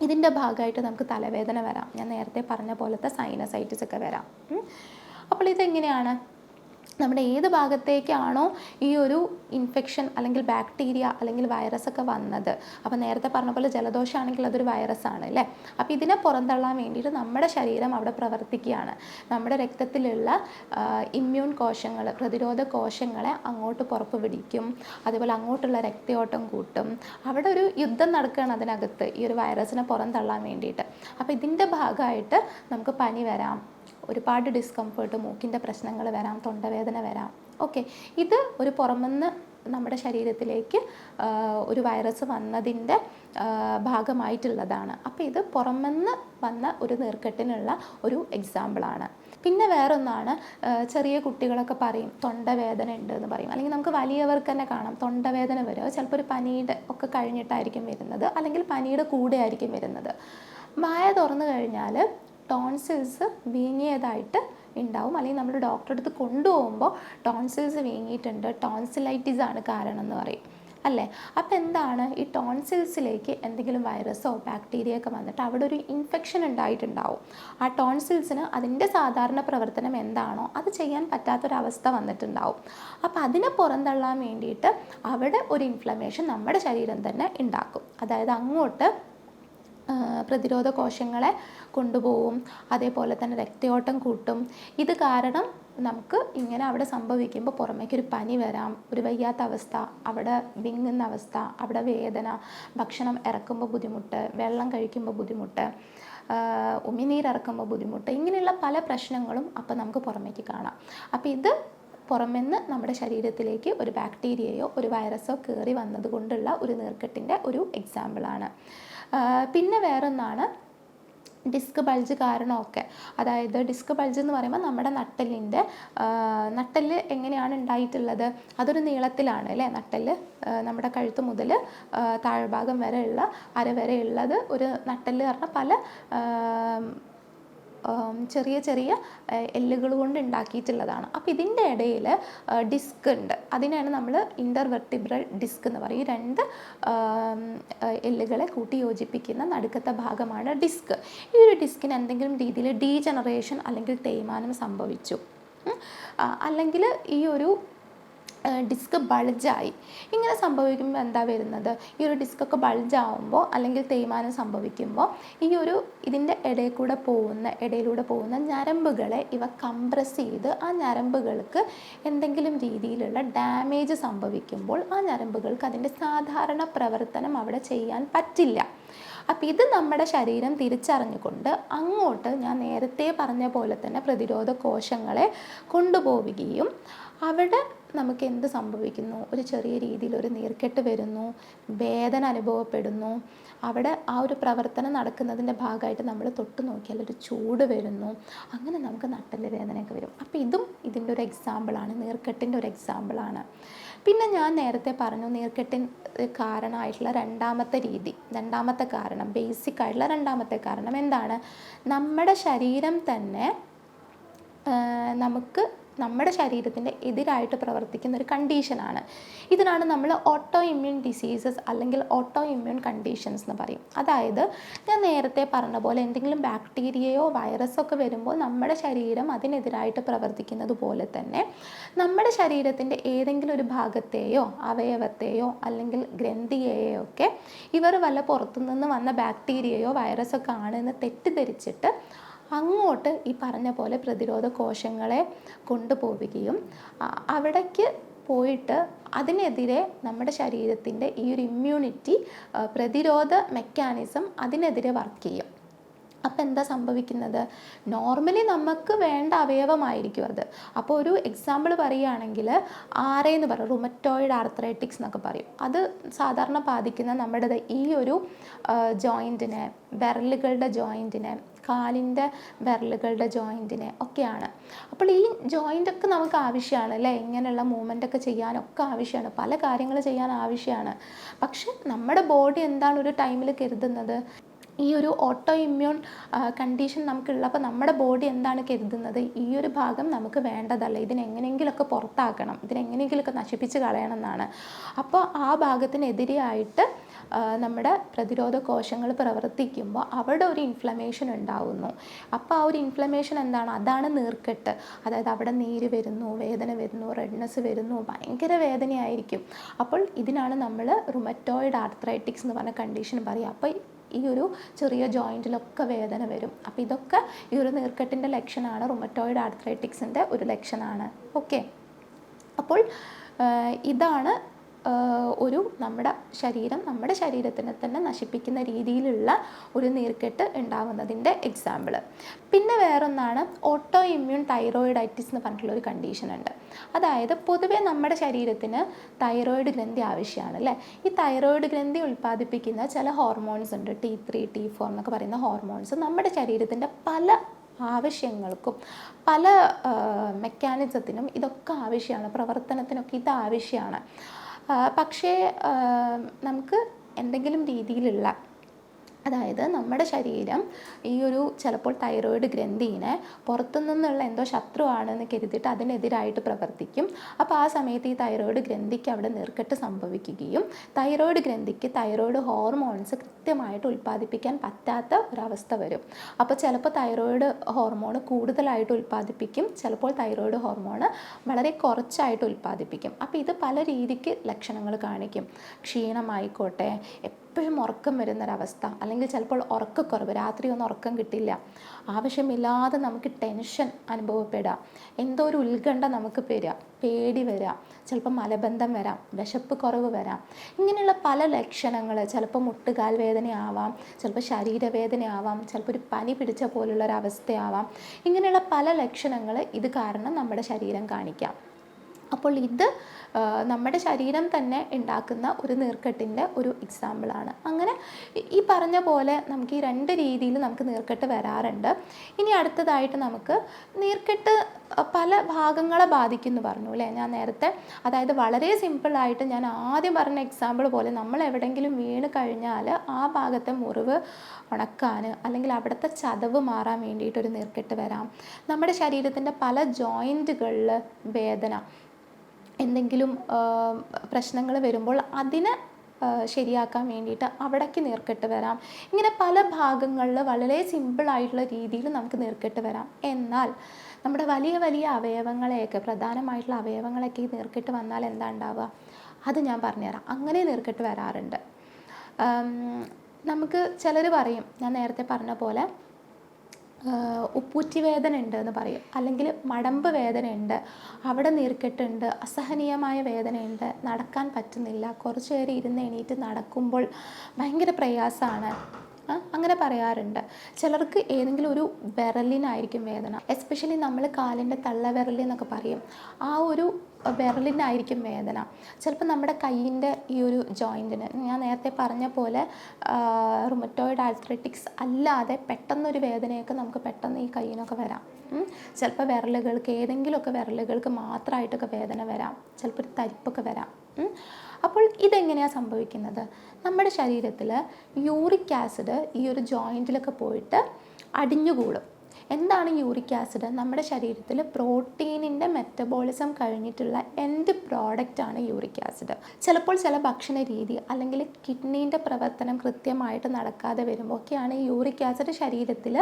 ഇതിന്റെ ഭാഗമായിട്ട് നമുക്ക് തലവേദന വരാം. ഞാൻ നേരത്തെ പറഞ്ഞ പോലത്തെ സൈനസൈറ്റിസ് ഒക്കെ വരാം. അപ്പോൾ ഇതെങ്ങനെയാണ്? നമ്മുടെ ഏത് ഭാഗത്തേക്കാണോ ഈ ഒരു ഇൻഫെക്ഷൻ അല്ലെങ്കിൽ ബാക്ടീരിയ അല്ലെങ്കിൽ വൈറസ് ഒക്കെ വന്നത്. അപ്പോൾ നേരത്തെ പറഞ്ഞ പോലെ ജലദോഷമാണെങ്കിൽ അതൊരു വൈറസ് ആണ് അല്ലേ? അപ്പോൾ ഇതിനെ പുറന്തള്ളാൻ വേണ്ടിയിട്ട് നമ്മുടെ ശരീരം അവിടെ പ്രവർത്തിക്കുകയാണ്. നമ്മുടെ രക്തത്തിലുള്ള ഇമ്മ്യൂൺ കോശങ്ങൾ പ്രതിരോധ കോശങ്ങളെ അങ്ങോട്ട് പുറപ്പ് പിടിക്കും. അതുപോലെ അങ്ങോട്ടുള്ള രക്തയോട്ടം കൂട്ടും. അവിടെ ഒരു യുദ്ധം നടക്കുകയാണ് അതിനകത്ത് ഈ ഒരു വൈറസിനെ പുറന്തള്ളാൻ വേണ്ടിയിട്ട്. അപ്പോൾ ഇതിന്റെ ഭാഗമായിട്ട് നമുക്ക് പനി വരാം. ഒരുപാട് ഡിസ്കംഫേർട്ട് മൂക്കിന്റെ പ്രശ്നങ്ങൾ വരാം തൊണ്ടവേദന വരാം. ഓക്കെ ഇത് ഒരു പുറമെന്ന് നമ്മുടെ ശരീരത്തിലേക്ക് ഒരു വൈറസ് വന്നതിന്റെ ഭാഗമായിട്ടുള്ളതാണ്. അപ്പോൾ ഇത് പുറമെന്ന് വന്ന ഒരു നീർക്കെട്ടിനുള്ള ഒരു എക്സാമ്പിളാണ് പിന്നെ വേറൊന്നാണ് ചെറിയ കുട്ടികളൊക്കെ പറയും തൊണ്ടവേദന ഉണ്ട് എന്ന് പറയും. അല്ലെങ്കിൽ നമുക്ക് വലിയവർക്ക് തന്നെ കാണാം തൊണ്ടവേദന വരും. അത് ചിലപ്പോൾ ഒരു പനിയുടെ ഒക്കെ കഴിഞ്ഞിട്ടായിരിക്കും വരുന്നത് അല്ലെങ്കിൽ പനിയുടെ കൂടെ ആയിരിക്കും വരുന്നത്. മായ തുറന്നു കഴിഞ്ഞാൽ ടോൺസിൽസ് വീങ്ങിയതായിട്ട് ഉണ്ടാവും. അല്ലെങ്കിൽ നമ്മൾ ഡോക്ടറെ അടുത്ത് കൊണ്ടുപോകുമ്പോൾ ടോൺസിൽസ് വീങ്ങിയിട്ടുണ്ട്. ടോൺസിലൈറ്റിസ് ആണ് കാരണം എന്ന് പറയും. അല്ലേ? അപ്പോൾ എന്താണ്? ഈ ടോൺസിൽസിലേക്ക് എന്തെങ്കിലും വൈറസോ ബാക്ടീരിയ ഒക്കെ വന്നിട്ട് അവിടെ ഒരു ഇൻഫെക്ഷൻ ഉണ്ടായിട്ടുണ്ടാവും. ആ ടോൺസിൽസിന് അതിന്റെ സാധാരണ പ്രവർത്തനം എന്താണോ അത് ചെയ്യാൻ പറ്റാത്തൊരവസ്ഥ വന്നിട്ടുണ്ടാവും. അപ്പോൾ അതിനെ പുറന്തള്ളാൻ വേണ്ടിയിട്ട് അവിടെ ഒരു ഇൻഫ്ലമേഷൻ നമ്മുടെ ശരീരം തന്നെ ഉണ്ടാക്കും. അതായത് അങ്ങോട്ട് പ്രതിരോധ കോശങ്ങളെ കൊണ്ടുപോകും അതേപോലെ തന്നെ രക്തയോട്ടം കൂട്ടും. ഇത് കാരണം നമുക്ക് ഇങ്ങനെ അവിടെ സംഭവിക്കുമ്പോൾ പുറമേക്ക് ഒരു പനി വരാം ഒരു വയ്യാത്ത അവസ്ഥ അവിടെ വിങ്ങുന്ന അവസ്ഥ അവിടെ വേദന ഭക്ഷണം ഇറക്കുമ്പോൾ ബുദ്ധിമുട്ട് വെള്ളം കഴിക്കുമ്പോൾ ബുദ്ധിമുട്ട് ഉമിനീരിറക്കുമ്പോൾ ബുദ്ധിമുട്ട് ഇങ്ങനെയുള്ള പല പ്രശ്നങ്ങളും അപ്പോൾ നമുക്ക് പുറമേക്ക് കാണാം. അപ്പോൾ ഇത് പുറമെന്ന് നമ്മുടെ ശരീരത്തിലേക്ക് ഒരു ബാക്ടീരിയയോ ഒരു വൈറസോ കയറി വന്നതുകൊണ്ടുള്ള ഒരു നീർക്കെട്ടിന്റെ ഒരു എക്സാമ്പിളാണ് പിന്നെ വേറൊന്നാണ് ഡിസ്ക് ബൾജ് കാരണമൊക്കെ. അതായത് ഡിസ്ക് ബൾജ് എന്ന് പറയുമ്പോൾ നമ്മുടെ നട്ടലിന്റെ നട്ടൽ എങ്ങനെയാണ് ഉണ്ടായിട്ടുള്ളത്? അതൊരു നീളത്തിലാണ് അല്ലേ? നട്ടൽ നമ്മുടെ കഴുത്ത് മുതൽ താഴ്ഭാഗം വരെയുള്ള അര വരെ ഉള്ളത് ഒരു നട്ടൽ പറഞ്ഞാൽ പല ചെറിയ ചെറിയ എല്ലുകൾ കൊണ്ട് ഉണ്ടാക്കിയിട്ടുള്ളതാണ്. അപ്പോൾ ഇതിന്റെ ഇടയിൽ ഡിസ്ക് ഉണ്ട്. അതിനാണ് നമ്മൾ ഇന്റർവെർട്ടിബ്രൽ ഡിസ്ക് എന്ന് പറയും. രണ്ട് എല്ലുകളെ കൂട്ടി യോജിപ്പിക്കുന്ന നടുക്കത്തെ ഭാഗമാണ് ഡിസ്ക് ഈ ഒരു ഡിസ്കിന് എന്തെങ്കിലും രീതിയിൽ ഡീജനറേഷൻ അല്ലെങ്കിൽ തേയ്മാനം സംഭവിച്ചു. അല്ലെങ്കിൽ ഈ ഒരു ഡിസ്ക് ബൾജായി ഇങ്ങനെ സംഭവിക്കുമ്പോൾ എന്താ വരുന്നത്? ഈ ഒരു ഡിസ്കൊക്കെ ബൾജാവുമ്പോൾ അല്ലെങ്കിൽ തേയ്മാനം സംഭവിക്കുമ്പോൾ ഈ ഒരു ഇതിന്റെ ഇടയിൽ കൂടെ പോകുന്ന ഇടയിലൂടെ പോകുന്ന ഞരമ്പുകളെ ഇവ കംപ്രസ് ചെയ്ത് ആ ഞരമ്പുകൾക്ക് എന്തെങ്കിലും രീതിയിലുള്ള ഡാമേജ് സംഭവിക്കുമ്പോൾ ആ ഞരമ്പുകൾക്ക് അതിന്റെ സാധാരണ പ്രവർത്തനം അവിടെ ചെയ്യാൻ പറ്റില്ല. അപ്പം ഇത് നമ്മുടെ ശരീരം തിരിച്ചറിഞ്ഞുകൊണ്ട് അങ്ങോട്ട് ഞാൻ നേരത്തെ പറഞ്ഞ പോലെ തന്നെ പ്രതിരോധ കോശങ്ങളെ കൊണ്ടുപോവുകയും അവിടെ നമുക്ക് എന്ത് സംഭവിക്കുന്നു? ഒരു ചെറിയ രീതിയിൽ ഒരു നീർക്കെട്ട് വരുന്നു വേദന അനുഭവപ്പെടുന്നു. അവിടെ ആ ഒരു പ്രവർത്തനം നടക്കുന്നതിന്റെ ഭാഗമായിട്ട് നമ്മൾ തൊട്ട് നോക്കിയാൽ ഒരു ചൂട് വരുന്നു. അങ്ങനെ നമുക്ക് നട്ടൽ വേദനയൊക്കെ വരും. അപ്പോൾ ഇതും ഇതിന്റെ ഒരു എക്സാമ്പിളാണ് നീർക്കെട്ടിന്റെ ഒരു എക്സാമ്പിളാണ് പിന്നെ ഞാൻ നേരത്തെ പറഞ്ഞു നീർക്കെട്ടിൻ കാരണമായിട്ടുള്ള രണ്ടാമത്തെ രീതി രണ്ടാമത്തെ കാരണം ബേസിക് ആയിട്ടുള്ള രണ്ടാമത്തെ കാരണം എന്താണ്? നമ്മുടെ ശരീരം തന്നെ നമുക്ക് നമ്മുടെ ശരീരത്തിന്റെ എതിരായിട്ട് പ്രവർത്തിക്കുന്ന ഒരു കണ്ടീഷനാണ്. ഇതിനാണ് നമ്മൾ ഓട്ടോ ഇമ്മ്യൂൺ ഡിസീസസ് അല്ലെങ്കിൽ ഓട്ടോ ഇമ്മ്യൂൺ കണ്ടീഷൻസ് എന്ന് പറയും. അതായത് ഞാൻ നേരത്തെ പറഞ്ഞ പോലെ എന്തെങ്കിലും ബാക്ടീരിയയോ വൈറസോ ഒക്കെ വരുമ്പോൾ നമ്മുടെ ശരീരം അതിനെതിരായിട്ട് പ്രവർത്തിക്കുന്നത് പോലെ തന്നെ നമ്മുടെ ശരീരത്തിന്റെ ഏതെങ്കിലും ഒരു ഭാഗത്തെയോ അവയവത്തെയോ അല്ലെങ്കിൽ ഗ്രന്ഥിയെയോ ഒക്കെ ഇവർ വല്ല പുറത്തുനിന്ന് വന്ന ബാക്ടീരിയയോ വൈറസോ ഒക്കെ ആണെന്ന് തെറ്റിദ്ധരിച്ചിട്ട് അങ്ങോട്ട് ഈ പറഞ്ഞ പോലെ പ്രതിരോധ കോശങ്ങളെ കൊണ്ടുപോവുകയും അവിടേക്ക് പോയിട്ട് അതിനെതിരെ നമ്മുടെ ശരീരത്തിന്റെ ഈ ഒരു ഇമ്മ്യൂണിറ്റി പ്രതിരോധ മെക്കാനിസം അതിനെതിരെ വർക്ക് ചെയ്യും. അപ്പോൾ എന്താ സംഭവിക്കുന്നത്? നോർമലി നമുക്ക് വേണ്ട അവയവമായിരിക്കും അത്. അപ്പോൾ ഒരു എക്സാമ്പിൾ പറയുകയാണെങ്കിൽ എന്ന് പറയും റുമറ്റോയിഡ് ആർത്രൈറ്റിക്സ് എന്നൊക്കെ പറയും. അത് സാധാരണ ബാധിക്കുന്ന നമ്മുടെ ഈ ഒരു ജോയിന്റിനെ വിരലുകളുടെ ജോയിന്റിനെ കാലിന്റെ വിരലുകളുടെ ജോയിന്റിനെ ഒക്കെയാണ്. അപ്പോൾ ഈ ജോയിന്റൊക്കെ നമുക്ക് ആവശ്യമാണ് അല്ലേ? ഇങ്ങനെയുള്ള മൂവ്മെന്റ് ഒക്കെ ചെയ്യാനൊക്കെ ആവശ്യമാണ്. പല കാര്യങ്ങൾ ചെയ്യാൻ ആവശ്യമാണ്. പക്ഷെ നമ്മുടെ ബോഡി എന്താണ് ഒരു ടൈമിൽ കരുതുന്നത്? ഈ ഒരു ഓട്ടോ ഇമ്മ്യൂൺ കണ്ടീഷൻ നമുക്കുള്ളപ്പോൾ നമ്മുടെ ബോഡി എന്താണ് കരുതുന്നത്? ഈ ഒരു ഭാഗം നമുക്ക് വേണ്ടതല്ല. ഇതിനെങ്ങനെയെങ്കിലുമൊക്കെ പുറത്താക്കണം. ഇതിനെങ്ങനെയെങ്കിലുമൊക്കെ നശിപ്പിച്ച് കളയണം എന്നാണ് അപ്പോൾ ആ ഭാഗത്തിനെതിരെയായിട്ട് നമ്മുടെ പ്രതിരോധ കോശങ്ങൾ പ്രവർത്തിക്കുമ്പോൾ അവിടെ ഒരു ഇൻഫ്ലമേഷൻ ഉണ്ടാവുന്നു. അപ്പോൾ ആ ഒരു ഇൻഫ്ലമേഷൻ എന്താണ്? അതാണ് നീർക്കെട്ട്. അതായത് അവിടെ നീര് വരുന്നു വേദന വരുന്നു റെഡ്നെസ് വരുന്നു ഭയങ്കര വേദനയായിരിക്കും. അപ്പോൾ ഇതിനാണ് നമ്മൾ റുമറ്റോയിഡ് ആർത്രൈറ്റിക്സ് എന്ന് പറഞ്ഞ കണ്ടീഷൻ പറയുക. അപ്പോൾ ഈ ഒരു ചെറിയ ജോയിന്റിലൊക്കെ വേദന വരും. അപ്പോൾ ഇതൊക്കെ ഈ ഒരു നീർക്കെട്ടിന്റെ ലക്ഷണമാണ് റുമറ്റോയിഡ് ആർത്രൈറ്റിക്സിന്റെ ഒരു ലക്ഷണമാണ് ഓക്കെ അപ്പോൾ ഇതാണ് ഒരു നമ്മുടെ ശരീരം നമ്മുടെ ശരീരത്തിനെ തന്നെ നശിപ്പിക്കുന്ന രീതിയിലുള്ള ഒരു നീർക്കെട്ട് ഉണ്ടാവുന്നതിന്റെ എക്സാമ്പിൾ പിന്നെ വേറൊന്നാണ് ഓട്ടോ ഇമ്മ്യൂൺ തൈറോയിഡൈറ്റിസ് എന്ന് പറഞ്ഞിട്ടുള്ള ഒരു കണ്ടീഷൻ ഉണ്ട്. അതായത് പൊതുവേ നമ്മുടെ ശരീരത്തിന് തൈറോയിഡ് ഗ്രന്ഥി ആവശ്യമാണ് അല്ലേ? ഈ തൈറോയിഡ് ഗ്രന്ഥി ഉൽപ്പാദിപ്പിക്കുന്ന ചില ഹോർമോൺസ് ഉണ്ട്. ടി ത്രീ ടി ഫോർ എന്നൊക്കെ പറയുന്ന ഹോർമോൺസ് നമ്മുടെ ശരീരത്തിന്റെ പല ആവശ്യങ്ങൾക്കും പല മെക്കാനിസത്തിനും ഇതൊക്കെ ആവശ്യമാണ്. പ്രവർത്തനത്തിനൊക്കെ ഇത് ആവശ്യമാണ്. പക്ഷേ നമുക്ക് എന്തെങ്കിലും രീതിയിലുള്ള അതായത് നമ്മുടെ ശരീരം ഈ ഒരു ചിലപ്പോൾ തൈറോയിഡ് ഗ്രന്ഥിനെ പുറത്തു നിന്നുള്ള എന്തോ ശത്രുവാണെന്ന് കരുതിയിട്ട് അതിനെതിരായിട്ട് പ്രവർത്തിക്കും. അപ്പോൾ ആ സമയത്ത് ഈ തൈറോയിഡ് ഗ്രന്ഥിക്ക് അവിടെ നീർക്കെട്ട് സംഭവിക്കുകയും തൈറോയിഡ് ഗ്രന്ഥിക്ക് തൈറോയിഡ് ഹോർമോൺസ് കൃത്യമായിട്ട് ഉൽപ്പാദിപ്പിക്കാൻ പറ്റാത്ത ഒരവസ്ഥ വരും. അപ്പോൾ ചിലപ്പോൾ തൈറോയിഡ് ഹോർമോൺ കൂടുതലായിട്ട് ഉൽപ്പാദിപ്പിക്കും ചിലപ്പോൾ തൈറോയിഡ് ഹോർമോൺ വളരെ കുറച്ചായിട്ട് ഉൽപ്പാദിപ്പിക്കും. അപ്പോൾ ഇത് പല രീതിക്ക് ലക്ഷണങ്ങൾ കാണിക്കും. ക്ഷീണമായിക്കോട്ടെ എപ്പോഴും ഉറക്കം വരുന്നൊരവസ്ഥ. അല്ലെങ്കിൽ ചിലപ്പോൾ ഉറക്കക്കുറവ് രാത്രി ഒന്നും ഉറക്കം കിട്ടില്ല. ആവശ്യമില്ലാതെ നമുക്ക് ടെൻഷൻ അനുഭവപ്പെടുക. എന്തോ ഒരു ഉത്കണ്ഠ നമുക്ക് വരിക. പേടി വരാം ചിലപ്പോൾ മലബന്ധം വരാം. വിശപ്പ് കുറവ് വരാം. ഇങ്ങനെയുള്ള പല ലക്ഷണങ്ങൾ. ചിലപ്പോൾ മുട്ടുകാൽ വേദനയാവാം ചിലപ്പോൾ ശരീരവേദനയാവാം ചിലപ്പോൾ ഒരു പനി പിടിച്ച പോലുള്ള ഒരു അവസ്ഥയാവാം ഇങ്ങനെയുള്ള പല ലക്ഷണങ്ങൾ ഇത് കാരണം നമ്മുടെ ശരീരം കാണിക്കാം. അപ്പോൾ ഇത് നമ്മുടെ ശരീരം തന്നെ ഉണ്ടാക്കുന്ന ഒരു നീർക്കെട്ടിന്റെ ഒരു എക്സാമ്പിളാണ് അങ്ങനെ ഈ- പറഞ്ഞ പോലെ നമുക്ക് ഈ രണ്ട് രീതിയിൽ നമുക്ക് നീർക്കെട്ട് വരാറുണ്ട്. ഇനി അടുത്തതായിട്ട് നമുക്ക് നീർക്കെട്ട് പല ഭാഗങ്ങളെ ബാധിക്കുന്നു പറഞ്ഞു അല്ലേ? ഞാൻ നേരത്തെ അതായത് വളരെ സിമ്പിളായിട്ട് ഞാൻ ആദ്യം പറഞ്ഞ എക്സാമ്പിൾ പോലെ നമ്മൾ എവിടെയെങ്കിലും വീണ് കഴിഞ്ഞാൽ ആ ഭാഗത്തെ മുറിവ് ഉണക്കാൻ അല്ലെങ്കിൽ അവിടുത്തെ ചതവ് മാറാൻ വേണ്ടിയിട്ടൊരു നീർക്കെട്ട് വരാം. നമ്മുടെ ശരീരത്തിന്റെ പല ജോയിന്റുകളിൽ വേദന എന്തെങ്കിലും പ്രശ്നങ്ങൾ വരുമ്പോൾ അതിനെ ശരിയാക്കാൻ വേണ്ടിയിട്ട് അവിടേക്ക് നീർക്കെട്ട് വരാം. ഇങ്ങനെ പല ഭാഗങ്ങളിൽ വളരെ സിമ്പിളായിട്ടുള്ള രീതിയിൽ നമുക്ക് നീർക്കെട്ട് വരാം. എന്നാൽ നമ്മുടെ വലിയ വലിയ അവയവങ്ങളെയൊക്കെ പ്രധാനമായിട്ടുള്ള അവയവങ്ങളൊക്കെ ഈ നീർക്കെട്ട് വന്നാൽ എന്താ ഉണ്ടാവുക? അത് ഞാൻ പറഞ്ഞുതരാം. അങ്ങനെ നീർക്കെട്ട് വരാറുണ്ട്. നമുക്ക് ചിലർ പറയും ഞാൻ നേരത്തെ പറഞ്ഞ പോലെ ഉപ്പൂറ്റി വേദന ഉണ്ട് എന്ന് പറയും. അല്ലെങ്കിൽ മടമ്പ് വേദന ഉണ്ട് അവിടെ നീർക്കെട്ടുണ്ട് അസഹനീയമായ വേദനയുണ്ട് നടക്കാൻ പറ്റുന്നില്ല കുറച്ച് നേരം ഇരുന്ന് എണീറ്റ് നടക്കുമ്പോൾ ഭയങ്കര പ്രയാസമാണ്. അങ്ങനെ പറയാറുണ്ട്. ചിലർക്ക് ഏതെങ്കിലും ഒരു വിരലിനായിരിക്കും വേദന. എസ്പെഷ്യലി നമ്മൾ കാലിന്റെ തള്ളവിരൽ എന്നൊക്കെ പറയും. ആ ഒരു വിരലിനായിരിക്കും വേദന ചിലപ്പോൾ നമ്മുടെ കയ്യിന്റെ ഈ ഒരു ജോയിന്റിന് ഞാൻ നേരത്തെ പറഞ്ഞ പോലെ റുമറ്റോയിഡ് ആർത്രറ്റിക്സ് അല്ലാതെ പെട്ടെന്നൊരു വേദനയൊക്കെ നമുക്ക് പെട്ടെന്ന് ഈ കയ്യിനൊക്കെ വരാം. ചിലപ്പോൾ വിരലുകൾക്ക് ഏതെങ്കിലുമൊക്കെ വിരലുകൾക്ക് മാത്രമായിട്ടൊക്കെ വേദന വരാം ചിലപ്പോൾ ഒരു തരിപ്പൊക്കെ വരാം. അപ്പോൾ ഇതെങ്ങനെയാണ് സംഭവിക്കുന്നത് നമ്മുടെ ശരീരത്തിൽ യൂറിക് ആസിഡ് ഈ ഒരു ജോയിന്റിലൊക്കെ പോയിട്ട് അടിഞ്ഞുകൂടും എന്താണ് യൂറിക് ആസിഡ്? നമ്മുടെ ശരീരത്തിൽ പ്രോട്ടീനിന്റെ മെറ്റബോളിസം കഴിഞ്ഞിട്ടുള്ള എന്ത് പ്രോഡക്റ്റാണ് യൂറിക് ആസിഡ്? ചിലപ്പോൾ ചില ഭക്ഷണ രീതി അല്ലെങ്കിൽ കിഡ്നീന്റെ പ്രവർത്തനം കൃത്യമായിട്ട് നടക്കാതെ വരുമ്പോൾ ഒക്കെയാണ് യൂറിക് ആസിഡ് ശരീരത്തിൽ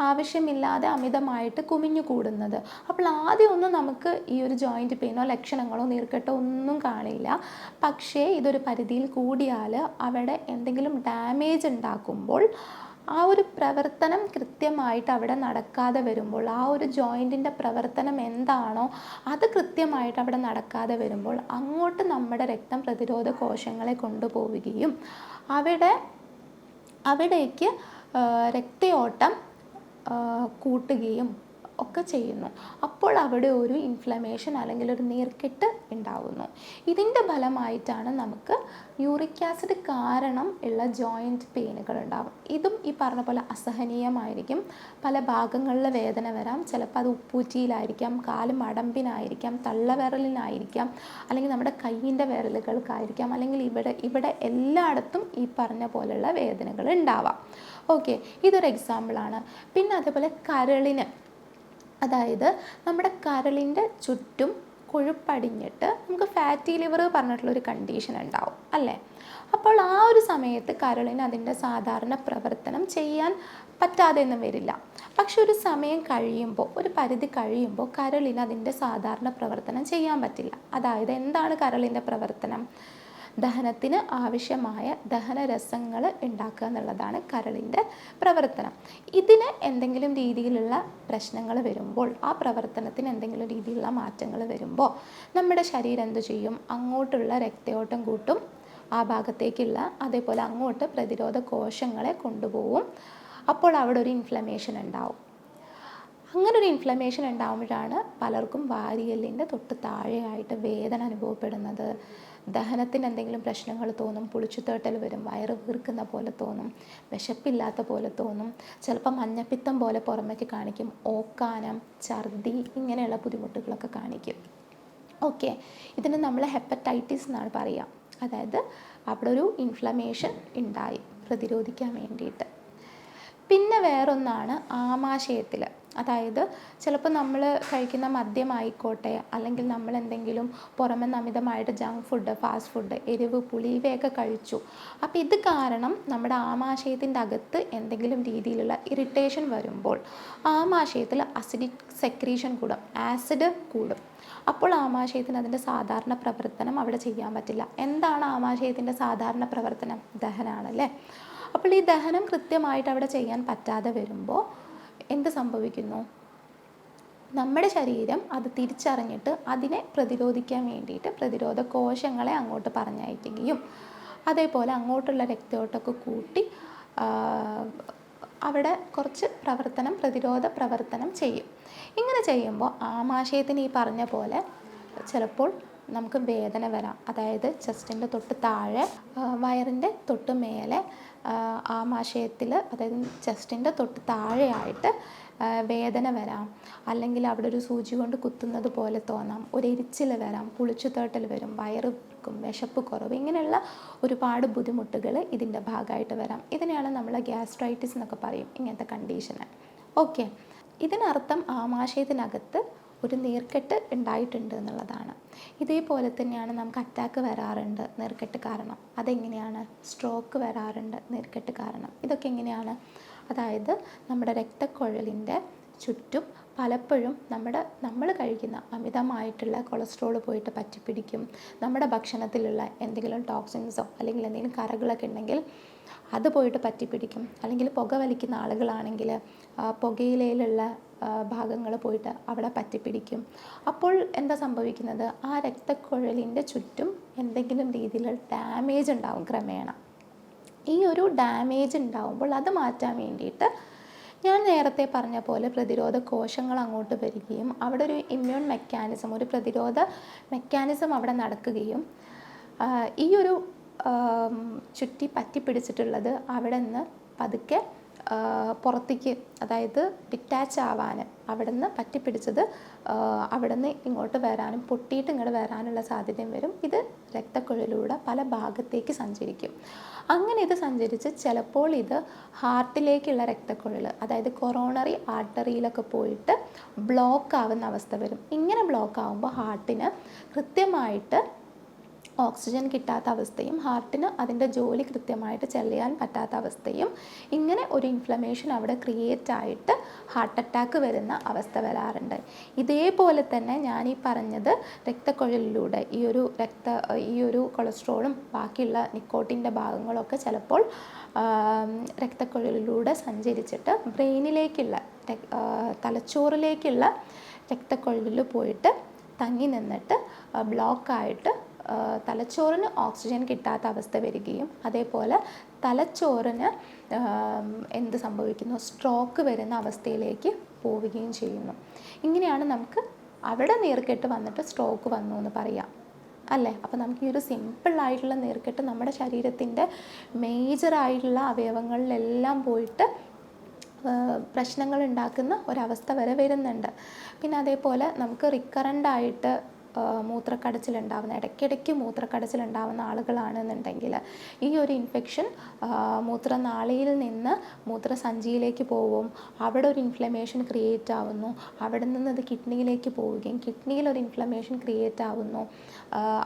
ആവശ്യമില്ലാതെ അമിതമായിട്ട് കുമിഞ്ഞു കൂടുന്നത്. അപ്പോൾ ആദ്യം ഒന്നും നമുക്ക് ഈ ഒരു ജോയിന്റ് പെയിനോ ലക്ഷണങ്ങളോ നീർക്കെട്ടോ ഒന്നും കാണില്ല. പക്ഷേ ഇതൊരു പരിധിയിൽ കൂടിയാൽ അവിടെ എന്തെങ്കിലും ഡാമേജ് ഉണ്ടാക്കുമ്പോൾ ആ ഒരു പ്രവർത്തനം കൃത്യമായിട്ട് അവിടെ നടക്കാതെ വരുമ്പോൾ ആ ഒരു ജോയിന്റിന്റെ പ്രവർത്തനം എന്താണോ അത് കൃത്യമായിട്ട് അവിടെ നടക്കാതെ വരുമ്പോൾ അങ്ങോട്ട് നമ്മുടെ രക്തം പ്രതിരോധ കോശങ്ങളെ കൊണ്ടുപോവുകയും അവിടെ അവിടേക്ക് രക്തയോട്ടം കൂട്ടുകയും ഒക്കെ ചെയ്യുന്നു. അപ്പോൾ അവിടെ ഒരു ഇൻഫ്ലമേഷൻ അല്ലെങ്കിൽ ഒരു നീർക്കെട്ട് ഉണ്ടാവുന്നു. ഇതിന്റെ ഫലമായിട്ടാണ് നമുക്ക് യൂറിക് ആസിഡ് കാരണം ഉള്ള ജോയിന്റ് പെയിനുകൾ ഉണ്ടാവും ഇതും ഈ പറഞ്ഞ പോലെ അസഹനീയമായിരിക്കും. പല ഭാഗങ്ങളിൽ വേദന വരാം. ചിലപ്പോൾ അത് ഉപ്പൂറ്റിയിലായിരിക്കാം കാൽ മടമ്പിനായിരിക്കാം തള്ളവിരലിനായിരിക്കാം അല്ലെങ്കിൽ നമ്മുടെ കയ്യിന്റെ വിരലുകൾക്കായിരിക്കാം അല്ലെങ്കിൽ ഇവിടെ ഇവിടെ എല്ലായിടത്തും ഈ പറഞ്ഞ പോലെയുള്ള വേദനകൾ ഉണ്ടാവാം. ഓക്കെ ഇതൊരു എക്സാമ്പിളാണ് പിന്നെ അതേപോലെ കരളിന്. അതായത് നമ്മുടെ കരളിന്റെ ചുറ്റും കൊഴുപ്പടിഞ്ഞിട്ട് നമുക്ക് ഫാറ്റി ലിവർ പറഞ്ഞിട്ടുള്ള ഒരു കണ്ടീഷൻ ഉണ്ടാവും അല്ലേ? അപ്പോൾ ആ ഒരു സമയത്ത് കരളിന് അതിന്റെ സാധാരണ പ്രവർത്തനം ചെയ്യാൻ പറ്റാതെ ഒന്നും വരില്ല. പക്ഷെ ഒരു സമയം കഴിയുമ്പോൾ ഒരു പരിധി കഴിയുമ്പോൾ കരളിന് അതിന്റെ സാധാരണ പ്രവർത്തനം ചെയ്യാൻ പറ്റില്ല. അതായത് എന്താണ് കരളിന്റെ പ്രവർത്തനം? ദഹനത്തിന് ആവശ്യമായ ദഹനരസങ്ങൾ ഉണ്ടാക്കുക എന്നുള്ളതാണ് കരളിന്റെ പ്രവർത്തനം. ഇതിന് എന്തെങ്കിലും രീതിയിലുള്ള പ്രശ്നങ്ങൾ വരുമ്പോൾ ആ പ്രവർത്തനത്തിന് എന്തെങ്കിലും രീതിയിലുള്ള മാറ്റങ്ങൾ വരുമ്പോൾ നമ്മുടെ ശരീരം എന്ത് ചെയ്യും? അങ്ങോട്ടുള്ള രക്തയോട്ടം കൂട്ടും ആ ഭാഗത്തേക്കുള്ള അതേപോലെ അങ്ങോട്ട് പ്രതിരോധ കോശങ്ങളെ കൊണ്ടുപോകും. അപ്പോൾ അവിടെ ഒരു ഇൻഫ്ലമേഷൻ ഉണ്ടാവും. അങ്ങനെ ഒരു ഇൻഫ്ലമേഷൻ ഉണ്ടാകുമ്പോഴാണ് പലർക്കും വാരിയല്ലിന്റെ തൊട്ട് താഴെയായിട്ട് വേദന അനുഭവപ്പെടുന്നത്. ദഹനത്തിന് എന്തെങ്കിലും പ്രശ്നങ്ങൾ തോന്നും പുളിച്ചുതേട്ടൽ വരും വയറ് വീർക്കുന്ന പോലെ തോന്നും വിശപ്പില്ലാത്ത പോലെ തോന്നും ചിലപ്പോൾ മഞ്ഞപ്പിത്തം പോലെ പുറമേക്ക് കാണിക്കും ഓക്കാനം ഛർദി ഇങ്ങനെയുള്ള ബുദ്ധിമുട്ടുകളൊക്കെ കാണിക്കും. ഓക്കെ ഇതിന് നമ്മൾ ഹെപ്പറ്റൈറ്റിസ് എന്നാണ് പറയുക. അതായത് അവിടെ ഒരു ഇൻഫ്ലമേഷൻ ഉണ്ടായി പ്രതിരോധിക്കാൻ വേണ്ടിയിട്ട്. പിന്നെ വേറൊന്നാണ് ആമാശയത്തിൽ അതായത് ചിലപ്പോൾ നമ്മൾ കഴിക്കുന്ന മദ്യമായിക്കോട്ടെ അല്ലെങ്കിൽ നമ്മൾ എന്തെങ്കിലും പുറമെ അമിതമായിട്ട് ജങ്ക് ഫുഡ് ഫാസ്റ്റ് ഫുഡ് എരിവ് പുളി ഇവയൊക്കെ കഴിച്ചു. അപ്പോൾ ഇത് കാരണം നമ്മുടെ ആമാശയത്തിന്റെ അകത്ത് എന്തെങ്കിലും രീതിയിലുള്ള ഇറിറ്റേഷൻ വരുമ്പോൾ ആമാശയത്തിൽ അസിഡിക് സെക്രീഷൻ കൂടും ആസിഡ് കൂടും. അപ്പോൾ ആമാശയത്തിന് അതിന്റെ സാധാരണ പ്രവർത്തനം അവിടെ ചെയ്യാൻ പറ്റില്ല. എന്താണ് ആമാശയത്തിന്റെ സാധാരണ പ്രവർത്തനം? ദഹനമാണല്ലേ അപ്പോൾ ഈ ദഹനം കൃത്യമായിട്ട് അവിടെ ചെയ്യാൻ പറ്റാതെ വരുമ്പോൾ എന്ത് സംഭവിക്കുന്നു? നമ്മുടെ ശരീരം അത് തിരിച്ചറിഞ്ഞിട്ട് അതിനെ പ്രതിരോധിക്കാൻ വേണ്ടിയിട്ട് പ്രതിരോധ കോശങ്ങളെ അങ്ങോട്ട് പറഞ്ഞയക്കുകയും അതേപോലെ അങ്ങോട്ടുള്ള രക്തയോട്ടമൊക്കെ കൂട്ടി അവിടെ കുറച്ച് പ്രവർത്തനം പ്രതിരോധ പ്രവർത്തനം ചെയ്യും. ഇങ്ങനെ ചെയ്യുമ്പോൾ ആമാശയത്തിന് ഈ പറഞ്ഞ പോലെ ചിലപ്പോൾ നമുക്ക് വേദന വരാം. അതായത് ചെസ്റ്റിന്റെ തൊട്ട് താഴെ വയറിന്റെ തൊട്ട് മേലെ ആമാശയത്തിൽ അതായത് ചെസ്റ്റിന്റെ തൊട്ട് താഴെയായിട്ട് വേദന വരാം. അല്ലെങ്കിൽ അവിടെ ഒരു സൂചി കൊണ്ട് കുത്തുന്നത് പോലെ തോന്നാം. ഒരു എരിച്ചിൽ വരാം. പുളിച്ചു തേട്ടൽ വരും. വയറ് വിശപ്പ് കുറവ്. ഇങ്ങനെയുള്ള ഒരുപാട് ബുദ്ധിമുട്ടുകൾ ഇതിന്റെ ഭാഗമായിട്ട് വരാം. ഇതിനെയാണ് നമ്മൾ ഗ്യാസ്ട്രൈറ്റിസ് എന്നൊക്കെ പറയും. ഇങ്ങനത്തെ കണ്ടീഷന്. ഓക്കെ. ഇതിനർത്ഥം ആമാശയത്തിനകത്ത് ഒരു നീർക്കെട്ട് ഉണ്ടായിട്ടുണ്ട് എന്നുള്ളതാണ്. ഇതേപോലെ തന്നെയാണ് നമുക്ക് അറ്റാക്ക് വരാറുണ്ട് നീർക്കെട്ട് കാരണം. അതെങ്ങനെയാണ്? സ്ട്രോക്ക് വരാറുണ്ട് നീർക്കെട്ട് കാരണം. ഇതൊക്കെ എങ്ങനെയാണ്? അതായത് നമ്മുടെ രക്തക്കുഴലിന്റെ ചുറ്റും പലപ്പോഴും നമ്മുടെ നമ്മൾ കഴിക്കുന്ന അമിതമായിട്ടുള്ള കൊളസ്ട്രോൾ പോയിട്ട് പറ്റിപ്പിടിക്കും. നമ്മുടെ ഭക്ഷണത്തിലുള്ള എന്തെങ്കിലും ടോക്സിൻസോ അല്ലെങ്കിൽ എന്തെങ്കിലും കറകളൊക്കെ ഉണ്ടെങ്കിൽ അത് പോയിട്ട് പറ്റിപ്പിടിക്കും. അല്ലെങ്കിൽ പുക വലിക്കുന്ന ആളുകളാണെങ്കിൽ പുകയിലയിലുള്ള ഭാഗങ്ങൾ പോയിട്ട് അവിടെ പറ്റിപ്പിടിക്കും. അപ്പോൾ എന്താ സംഭവിക്കുന്നത്? ആ രക്തക്കുഴലിന്റെ ചുറ്റും എന്തെങ്കിലും രീതിയിലുള്ള ഡാമേജ് ഉണ്ടാവും ക്രമേണ. ഈ ഒരു ഡാമേജ് ഉണ്ടാവുമ്പോൾ അത് മാറ്റാൻ വേണ്ടിയിട്ട് ഞാൻ നേരത്തെ പറഞ്ഞ പോലെ പ്രതിരോധ കോശങ്ങൾ അങ്ങോട്ട് വരികയും അവിടെ ഒരു ഇമ്മ്യൂൺ മെക്കാനിസം ഒരു പ്രതിരോധ മെക്കാനിസം അവിടെ നടക്കുകയും ഈ ഒരു ചുറ്റി പറ്റി പിടിച്ചിട്ടുള്ളത് അവിടെ നിന്ന് പതുക്കെ പുറത്തേക്ക് അതായത് ഡിറ്റാച്ച് ആവാൻ അവിടെ നിന്ന് പറ്റിപ്പിടിച്ചത് അവിടെ നിന്ന് ഇങ്ങോട്ട് വരാനും പൊട്ടിയിട്ട് ഇങ്ങോട്ട് വരാനുള്ള സാധ്യതയും വരും. ഇത് രക്തക്കുഴലിലൂടെ പല ഭാഗത്തേക്ക് സഞ്ചരിക്കും. അങ്ങനെ ഇത് സഞ്ചരിച്ച് ചിലപ്പോൾ ഇത് ഹാർട്ടിലേക്കുള്ള രക്തക്കുഴൽ അതായത് കൊറോണറി ആർട്ടറിയിലൊക്കെ പോയിട്ട് ബ്ലോക്ക് ആവുന്ന അവസ്ഥ വരും. ഇങ്ങനെ ബ്ലോക്ക് ആവുമ്പോൾ ഹാർട്ടിന് കൃത്യമായിട്ട് ഓക്സിജൻ കിട്ടാത്ത അവസ്ഥയും ഹാർട്ടിന് അതിന്റെ ജോലി കൃത്യമായിട്ട് ചെയ്യാൻ പറ്റാത്ത അവസ്ഥയും ഇങ്ങനെ ഒരു ഇൻഫ്ലമേഷൻ അവിടെ ക്രിയേറ്റ് ആയിട്ട് ഹാർട്ട് അറ്റാക്ക് വരുന്ന അവസ്ഥ വരാറുണ്ട്. ഇതേപോലെ തന്നെ ഞാൻ ഈ പറഞ്ഞത് രക്തക്കൊഴലിലൂടെ ഈ ഒരു രക്ത ഈ ഒരു കൊളസ്ട്രോളും ബാക്കിയുള്ള നിക്കോട്ടിന്റെ ഭാഗങ്ങളൊക്കെ ചിലപ്പോൾ രക്തക്കുഴലിലൂടെ സഞ്ചരിച്ചിട്ട് ബ്രെയിനിലേക്കുള്ള തലച്ചോറിലേക്കുള്ള രക്തക്കൊഴലിൽ പോയിട്ട് തങ്ങി നിന്നിട്ട് ബ്ലോക്കായിട്ട് തലച്ചോറിന് ഓക്സിജൻ കിട്ടാത്ത അവസ്ഥ വരികയും അതേപോലെ തലച്ചോറിന് എന്ത് സംഭവിക്കുന്നു? സ്ട്രോക്ക് വരുന്ന അവസ്ഥയിലേക്ക് പോവുകയും ചെയ്യുന്നു. ഇങ്ങനെയാണ് നമുക്ക് അവിടെ നേർക്കെട്ട് വന്നിട്ട് സ്ട്രോക്ക് വന്നു എന്ന് പറയാം. അല്ലേ? അപ്പോൾ നമുക്ക് ഈ ഒരു സിമ്പിളായിട്ടുള്ള നേർക്കെട്ട് നമ്മുടെ ശരീരത്തിന്റെ മേജറായിട്ടുള്ള അവയവങ്ങളിലെല്ലാം പോയിട്ട് പ്രശ്നങ്ങൾ ഉണ്ടാക്കുന്ന ഒരവസ്ഥ വരെ വരുന്നുണ്ട്. പിന്നെ അതേപോലെ നമുക്ക് റിക്കറന്റ് ആയിട്ട് ആ, മൂത്രക്കടച്ചിലുണ്ടാവുന്ന ഇടയ്ക്കിടയ്ക്ക് മൂത്രക്കടച്ചിലുണ്ടാവുന്ന ആളുകളാണെന്നുണ്ടെങ്കിൽ ഈ ഒരു ഇൻഫെക്ഷൻ മൂത്രനാളിയിൽ നിന്ന് മൂത്രസഞ്ചിയിലേക്ക് പോവും. അവിടെ ഒരു ഇൻഫ്ലമേഷൻ ക്രിയേറ്റ് ആവുന്നു. അവിടെ നിന്ന് അത് കിഡ്നിയിലേക്ക് പോവുകയും കിഡ്നിയിൽ ഒരു ഇൻഫ്ലമേഷൻ ക്രിയേറ്റ് ആവുന്നു.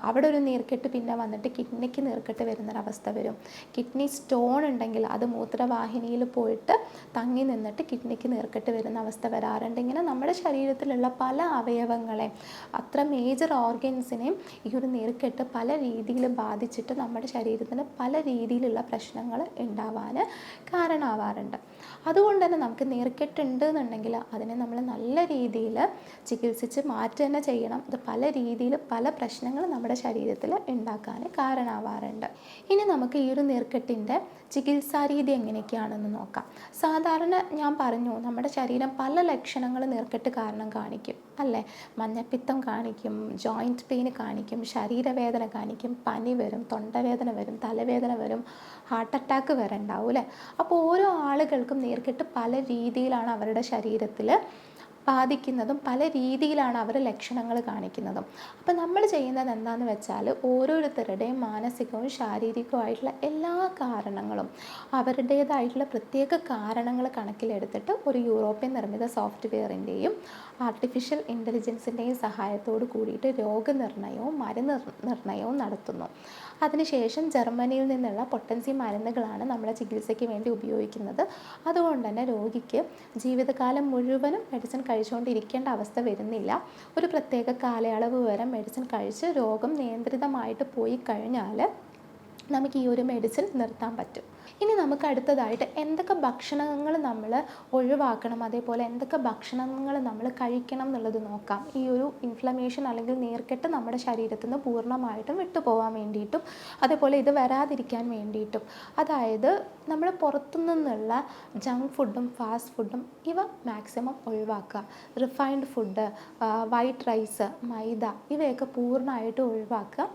അവിടെ ഒരു നീർക്കെട്ട് പിന്നെ വന്നിട്ട് കിഡ്നിക്ക് നീർക്കെട്ട് വരുന്നൊരവസ്ഥ വരും. കിഡ്നി സ്റ്റോൺ ഉണ്ടെങ്കിൽ അത് മൂത്രവാഹിനിയിൽ പോയിട്ട് തങ്ങി നിന്നിട്ട് കിഡ്നിക്ക് നീർക്കെട്ട് വരുന്ന അവസ്ഥ വരാറുണ്ട്. ഇങ്ങനെ നമ്മുടെ ശരീരത്തിലുള്ള പല അവയവങ്ങളെ അത്ര മേജർ ഓർഗൻസിനെയും ഈ ഒരു നീർക്കെട്ട് പല രീതിയിൽ ബാധിച്ചിട്ട് നമ്മുടെ ശരീരത്തിന് പല രീതിയിലുള്ള പ്രശ്നങ്ങൾ ഉണ്ടാവാൻ കാരണമാവാറുണ്ട്. അതുകൊണ്ട് തന്നെ നമുക്ക് നീർക്കെട്ടുണ്ട് എന്നുണ്ടെങ്കിൽ അതിനെ നമ്മൾ നല്ല രീതിയിൽ ചികിത്സിച്ച് മാറ്റുക തന്നെ ചെയ്യണം. ഇത് പല രീതിയിൽ പല പ്രശ്നങ്ങൾ നമ്മുടെ ശരീരത്തിൽ ഉണ്ടാക്കാൻ കാരണമാവാറുണ്ട്. ഇനി നമുക്ക് ഈ ഒരു നീർക്കെട്ടിന്റെ ചികിത്സാ രീതി എങ്ങനെയൊക്കെയാണെന്ന് നോക്കാം. സാധാരണ ഞാൻ പറഞ്ഞു നമ്മുടെ ശരീരം പല ലക്ഷണങ്ങൾ നീർക്കെട്ട് കാരണം കാണിക്കും. അല്ലേ? മഞ്ഞപ്പിത്തം കാണിക്കും ജോയിന്റ് പെയിൻ കാണിക്കും ശരീരവേദന കാണിക്കും പനി വരും തൊണ്ടവേദന വരും തലവേദന വരും ഹാർട്ട് അറ്റാക്ക് വരെ ഉണ്ടാവും അല്ലേ? അപ്പോൾ ഓരോ ആളുകൾക്കും നേർക്കിട്ട് പല രീതിയിലാണ് അവരുടെ ശരീരത്തിൽ ബാധിക്കുന്നതും പല രീതിയിലാണ് അവർ ലക്ഷണങ്ങൾ കാണിക്കുന്നതും. അപ്പോൾ നമ്മൾ ചെയ്യുന്നത് എന്താണെന്ന് വെച്ചാൽ ഓരോരുത്തരുടെയും മാനസികവും ശാരീരികവുമായിട്ടുള്ള എല്ലാ കാരണങ്ങളും അവരുടേതായിട്ടുള്ള പ്രത്യേക കാരണങ്ങൾ കണക്കിലെടുത്തിട്ട് ഒരു യൂറോപ്യൻ നിർമ്മിത സോഫ്റ്റ്വെയറിന്റെയും ആർട്ടിഫിഷ്യൽ ഇന്റലിജൻസിന്റെയും സഹായത്തോട് കൂടിയിട്ട് രോഗനിർണയവും മരുന്ന് നിർണയവും നടത്തുന്നു. അതിനുശേഷം ജർമ്മനിയിൽ നിന്നുള്ള പൊട്ടൻസി മരുന്നുകളാണ് നമ്മുടെ ചികിത്സയ്ക്ക് വേണ്ടി ഉപയോഗിക്കുന്നത്. അതുകൊണ്ട് തന്നെ രോഗിക്ക് ജീവിതകാലം മുഴുവനും മെഡിസിൻ കഴിച്ചുകൊണ്ടിരിക്കേണ്ട അവസ്ഥ വരുന്നില്ല. ഒരു പ്രത്യേക കാലയളവ് വരെ മെഡിസിൻ കഴിച്ച് രോഗം നിയന്ത്രിതമായിട്ട് പോയി കഴിഞ്ഞാൽ നമുക്ക് ഈ ഒരു മെഡിസിൻ നിർത്താൻ പറ്റും. ഇനി നമുക്ക് അടുത്തതായിട്ട് എന്തൊക്കെ ഭക്ഷണങ്ങൾ നമ്മൾ ഒഴിവാക്കണം അതേപോലെ എന്തൊക്കെ ഭക്ഷണങ്ങൾ നമ്മൾ കഴിക്കണം എന്നുള്ളത് നോക്കാം. ഈ ഒരു ഇൻഫ്ലമേഷൻ അല്ലെങ്കിൽ നീർക്കെട്ട് നമ്മുടെ ശരീരത്തിൽ നിന്ന് പൂർണമായിട്ടും വിട്ടുപോകാൻ വേണ്ടിയിട്ടും അതേപോലെ ഇത് വരാതിരിക്കാൻ വേണ്ടിയിട്ടും. അതായത് നമ്മൾ പുറത്തു നിന്നുള്ള ജങ്ക് ഫുഡും ഫാസ്റ്റ് ഫുഡും ഇവ മാക്സിമം ഒഴിവാക്കുക. Refined food white rice maida ഇവയൊക്കെ പൂർണമായിട്ട് ഒഴിവാക്കുക.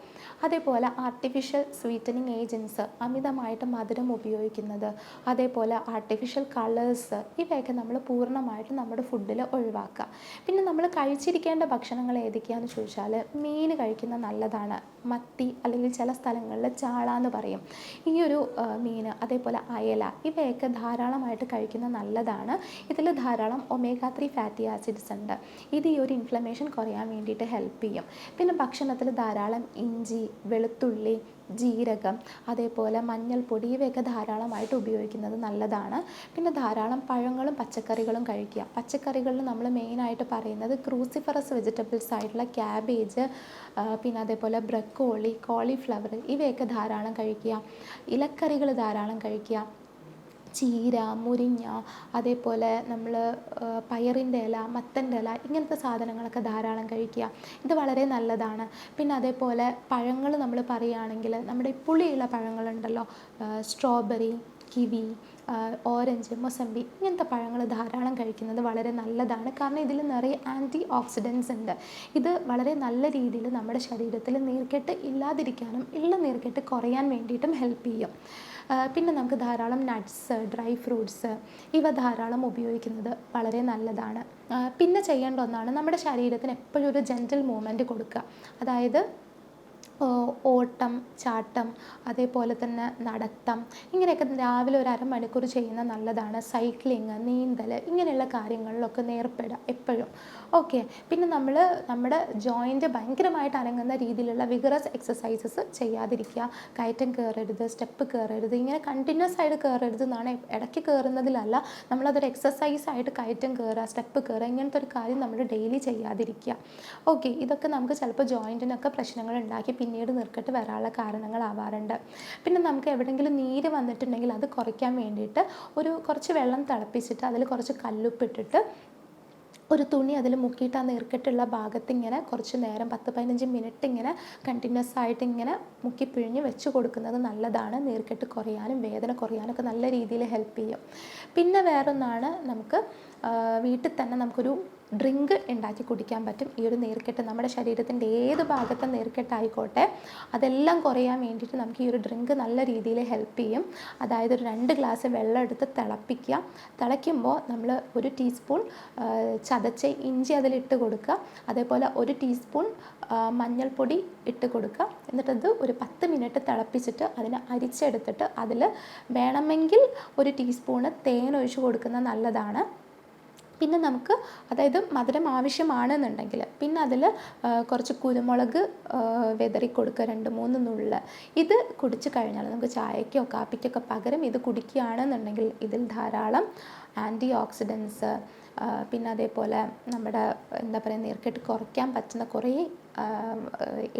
അതേപോലെ ആർട്ടിഫിഷ്യൽ സ്വീറ്റനിങ് ഏജൻസ് അമിതമായിട്ട് മധുരം ഉപയോഗിക്കുന്നത് അതേപോലെ ആർട്ടിഫിഷ്യൽ കളേഴ്സ് ഇവയൊക്കെ നമ്മൾ പൂർണമായിട്ടും നമ്മുടെ ഫുഡിൽ ഒഴിവാക്കുക. പിന്നെ നമ്മൾ കഴിച്ചിരിക്കേണ്ട ഭക്ഷണങ്ങൾ ഏതൊക്കെയാണെന്ന് ചോദിച്ചാൽ മീൻ കഴിക്കുന്നത് നല്ലതാണ്. മത്തി അല്ലെങ്കിൽ ചില സ്ഥലങ്ങളിൽ ചാള എന്ന് പറയും. ഈ ഒരു മീൻ അതേപോലെ അയല ഇവയൊക്കെ ധാരാളമായിട്ട് കഴിക്കുന്നത് നല്ലതാണ്. ഇതിൽ ധാരാളം ഒമേഗ ത്രീ ഫാറ്റി ആസിഡ്സ് ഉണ്ട്. ഇത് ഈ ഒരു ഇൻഫ്ലമേഷൻ കുറയാൻ വേണ്ടിയിട്ട് ഹെൽപ്പ് ചെയ്യും. പിന്നെ ഭക്ഷണത്തിൽ ധാരാളം ഇഞ്ചി വെളുത്തുള്ളി ജീരകം അതേപോലെ മഞ്ഞൾപ്പൊടി ഇവയൊക്കെ ധാരാളമായിട്ട് ഉപയോഗിക്കുന്നത് നല്ലതാണ്. പിന്നെ ധാരാളം പഴങ്ങളും പച്ചക്കറികളും കഴിക്കുക. പച്ചക്കറികളിൽ നമ്മൾ മെയിനായിട്ട് പറയുന്നത് ക്രൂസിഫറസ് വെജിറ്റബിൾസ് ആയിട്ടുള്ള ക്യാബേജ് പിന്നെ അതേപോലെ ബ്രക്കോളി കോളിഫ്ലവർ ഇവയൊക്കെ ധാരാളം കഴിക്കുക. ഇലക്കറികൾ ധാരാളം കഴിക്കുക. ചീര മുരിങ്ങ അതേപോലെ നമ്മൾ പയറിന്റെ ഇല മത്തന്റെ ഇല ഇങ്ങനത്തെ സാധനങ്ങളൊക്കെ ധാരാളം കഴിക്കുക. ഇത് വളരെ നല്ലതാണ്. പിന്നെ അതേപോലെ പഴങ്ങൾ നമ്മൾ പറയുകയാണെങ്കിൽ നമ്മുടെ പുളിയുള്ള പഴങ്ങളുണ്ടല്ലോ സ്ട്രോബെറി കിവി ഓറഞ്ച് മൊസമ്പി ഇങ്ങനത്തെ പഴങ്ങൾ ധാരാളം കഴിക്കുന്നത് വളരെ നല്ലതാണ്. കാരണം ഇതിൽ നിറയെ ആന്റി ഓക്സിഡൻസ് ഉണ്ട്. ഇത് വളരെ നല്ല രീതിയിൽ നമ്മുടെ ശരീരത്തിൽ നീർക്കെട്ട് ഇല്ലാതിരിക്കാനും ഉള്ള നീർക്കെട്ട് കുറയാൻ വേണ്ടിയിട്ടും ഹെൽപ്പ് ചെയ്യും. പിന്നെ നമുക്ക് ധാരാളം നട്ട്സ് ഡ്രൈ ഫ്രൂട്ട്സ് ഇവ ധാരാളം ഉപയോഗിക്കുന്നത് വളരെ നല്ലതാണ്. പിന്നെ ചെയ്യേണ്ട ഒന്നാണ് നമ്മുടെ ശരീരത്തിന് എപ്പോഴും ഒരു ജെന്റൽ മൂവ്മെന്റ് കൊടുക്കുക. അതായത് ഓട്ടം ചാട്ടം അതേപോലെ തന്നെ നടത്തം ഇങ്ങനെയൊക്കെ രാവിലെ ഒരു അരമണിക്കൂർ ചെയ്യുന്ന നല്ലതാണ്. സൈക്ലിങ് നീന്തൽ ഇങ്ങനെയുള്ള കാര്യങ്ങളിലൊക്കെ നേർപ്പെടുക എപ്പോഴും. ഓക്കെ പിന്നെ നമ്മൾ നമ്മുടെ ജോയിന്റ് ഭയങ്കരമായിട്ട് അനങ്ങുന്ന രീതിയിലുള്ള വിഗറസ് എക്സസൈസസ് ചെയ്യാതിരിക്കുക. കയറ്റം കയറരുത് സ്റ്റെപ്പ് കയറരുത് ഇങ്ങനെ കണ്ടിന്യൂസ് ആയിട്ട് കയറരുത് എന്നാണ് ഇടയ്ക്ക് കയറുന്നതിലല്ല. നമ്മളതൊരു എക്സസൈസ് ആയിട്ട് കയറ്റം കയറുക സ്റ്റെപ്പ് കയറുക ഇങ്ങനത്തെ ഒരു കാര്യം നമ്മൾ ഡെയിലി ചെയ്യാതിരിക്കുക. ഓക്കെ ഇതൊക്കെ നമുക്ക് ചിലപ്പോൾ ജോയിന്റിനൊക്കെ പ്രശ്നങ്ങൾ ഉണ്ടാക്കി പിന്നീട് നിർക്കട്ട് വരാനുള്ള കാരണങ്ങളാവാറുണ്ട് പിന്നെ നമുക്ക് എവിടെയെങ്കിലും നീര് വന്നിട്ടുണ്ടെങ്കിൽ അത് കുറയ്ക്കാൻ വേണ്ടിയിട്ട് ഒരു കുറച്ച് വെള്ളം തിളപ്പിച്ചിട്ട് അതിൽ കുറച്ച് കല്ലുപ്പിട്ടിട്ട് ഒരു തുണി അതിൽ മുക്കിയിട്ട് ആ നീർക്കെട്ടുള്ള ഭാഗത്ത് ഇങ്ങനെ കുറച്ച് നേരം പത്ത് പതിനഞ്ച് മിനിറ്റ് ഇങ്ങനെ കണ്ടിന്യൂസ് ആയിട്ട് ഇങ്ങനെ മുക്കി പിഴിഞ്ഞ് വെച്ച് കൊടുക്കുന്നത് നല്ലതാണ്. നീർക്കെട്ട് കുറയാനും വേദന കുറയാനൊക്കെ നല്ല രീതിയിൽ ഹെൽപ്പ് ചെയ്യും. പിന്നെ വേറൊന്നാണ് നമുക്ക് വീട്ടിൽ തന്നെ നമുക്കൊരു ഡ്രിങ്ക് ഉണ്ടാക്കി കുടിക്കാൻ പറ്റും. ഈ ഒരു നീർക്കെട്ട് നമ്മുടെ ശരീരത്തിന്റെ ഏത് ഭാഗത്തെ നീർക്കെട്ടായിക്കോട്ടെ അതെല്ലാം കുറയാൻ വേണ്ടിയിട്ട് നമുക്ക് ഈ ഒരു ഡ്രിങ്ക് നല്ല രീതിയിൽ ഹെൽപ്പ് ചെയ്യും. അതായത് ഒരു രണ്ട് ഗ്ലാസ് വെള്ളം എടുത്ത് തിളപ്പിക്കുക. തിളയ്ക്കുമ്പോൾ നമ്മൾ ഒരു ടീസ്പൂൺ ചതച്ച ഇഞ്ചി അതിലിട്ട് കൊടുക്കുക. അതേപോലെ ഒരു ടീസ്പൂൺ മഞ്ഞൾപ്പൊടി ഇട്ട് കൊടുക്കുക. എന്നിട്ടത് ഒരു പത്ത് മിനിറ്റ് തിളപ്പിച്ചിട്ട് അതിനെ അരിച്ചെടുത്തിട്ട് അതിൽ വേണമെങ്കിൽ ഒരു ടീസ്പൂണ് തേൻ ഒഴിച്ച് കൊടുക്കുന്നത് നല്ലതാണ്. പിന്നെ നമുക്ക് അതായത് മധുരം ആവശ്യമാണെന്നുണ്ടെങ്കിൽ പിന്നെ അതിൽ കുറച്ച് കുരുമുളക് വെതറി കൊടുക്കുക രണ്ട് മൂന്ന് നുള്ള്. ഇത് കുടിച്ച് കഴിഞ്ഞാൽ നമുക്ക് ചായക്കോ കാപ്പിക്കൊക്കെ പകരം ഇത് കുടിക്കുകയാണെന്നുണ്ടെങ്കിൽ ഇതിൽ ധാരാളം ആന്റി ഓക്സിഡൻസ് പിന്നെ അതേപോലെ നമ്മുടെ എന്താ പറയുക നീർക്കെട്ട് കുറയ്ക്കാൻ പറ്റുന്ന കുറേ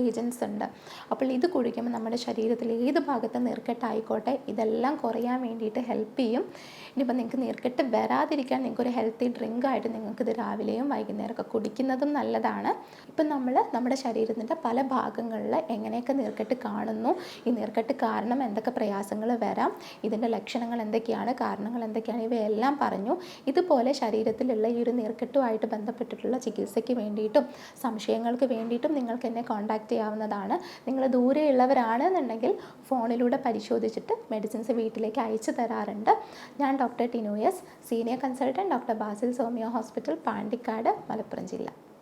ഏജൻസ് ഉണ്ട്. അപ്പോൾ ഇത് കുടിക്കുമ്പോൾ നമ്മുടെ ശരീരത്തിൽ ഏത് ഭാഗത്ത് നീർക്കെട്ടായിക്കോട്ടെ ഇതെല്ലാം കുറയാൻ വേണ്ടിയിട്ട് ഹെൽപ്പ് ചെയ്യും. ഇനിയിപ്പോൾ നിങ്ങൾക്ക് നീർക്കെട്ട് വരാതിരിക്കാൻ നിങ്ങൾക്ക് ഒരു ഹെൽത്തി ഡ്രിങ്ക് ആയിട്ട് നിങ്ങൾക്ക് ഇത് രാവിലെയും വൈകുന്നേരമൊക്കെ കുടിക്കുന്നതും നല്ലതാണ്. ഇപ്പം നമ്മൾ നമ്മുടെ ശരീരത്തിന്റെ പല ഭാഗങ്ങളിൽ എങ്ങനെയൊക്കെ നീർക്കെട്ട് കാണുന്നു ഈ നീർക്കെട്ട് കാരണം എന്തൊക്കെ പ്രയാസങ്ങൾ വരാം ഇതിന്റെ ലക്ഷണങ്ങൾ എന്തൊക്കെയാണ് കാരണങ്ങൾ എന്തൊക്കെയാണ് ഇവയെല്ലാം പറഞ്ഞു. ഇതുപോലെ ശരീരത്തിലുള്ള ഈ ഒരു നീർക്കെട്ടുമായിട്ട് ബന്ധപ്പെട്ടിട്ടുള്ള ചികിത്സയ്ക്ക് വേണ്ടിയിട്ടും സംശയങ്ങൾക്ക് വേണ്ടിയിട്ടും നിങ്ങൾക്ക് എന്നെ കോൺടാക്റ്റ് ചെയ്യാവുന്നതാണ്. നിങ്ങൾ ദൂരെയുള്ളവരാണെന്നുണ്ടെങ്കിൽ ഫോണിലൂടെ പരിശോധിച്ചിട്ട് മെഡിസിൻസ് വീട്ടിലേക്ക് അയച്ചു തരാറുണ്ട്. ഞാൻ doctor ടിനോയസ് senior consultant doctor Basil സോമിയോ hospital Pandikkad Malappuram ജില്ല.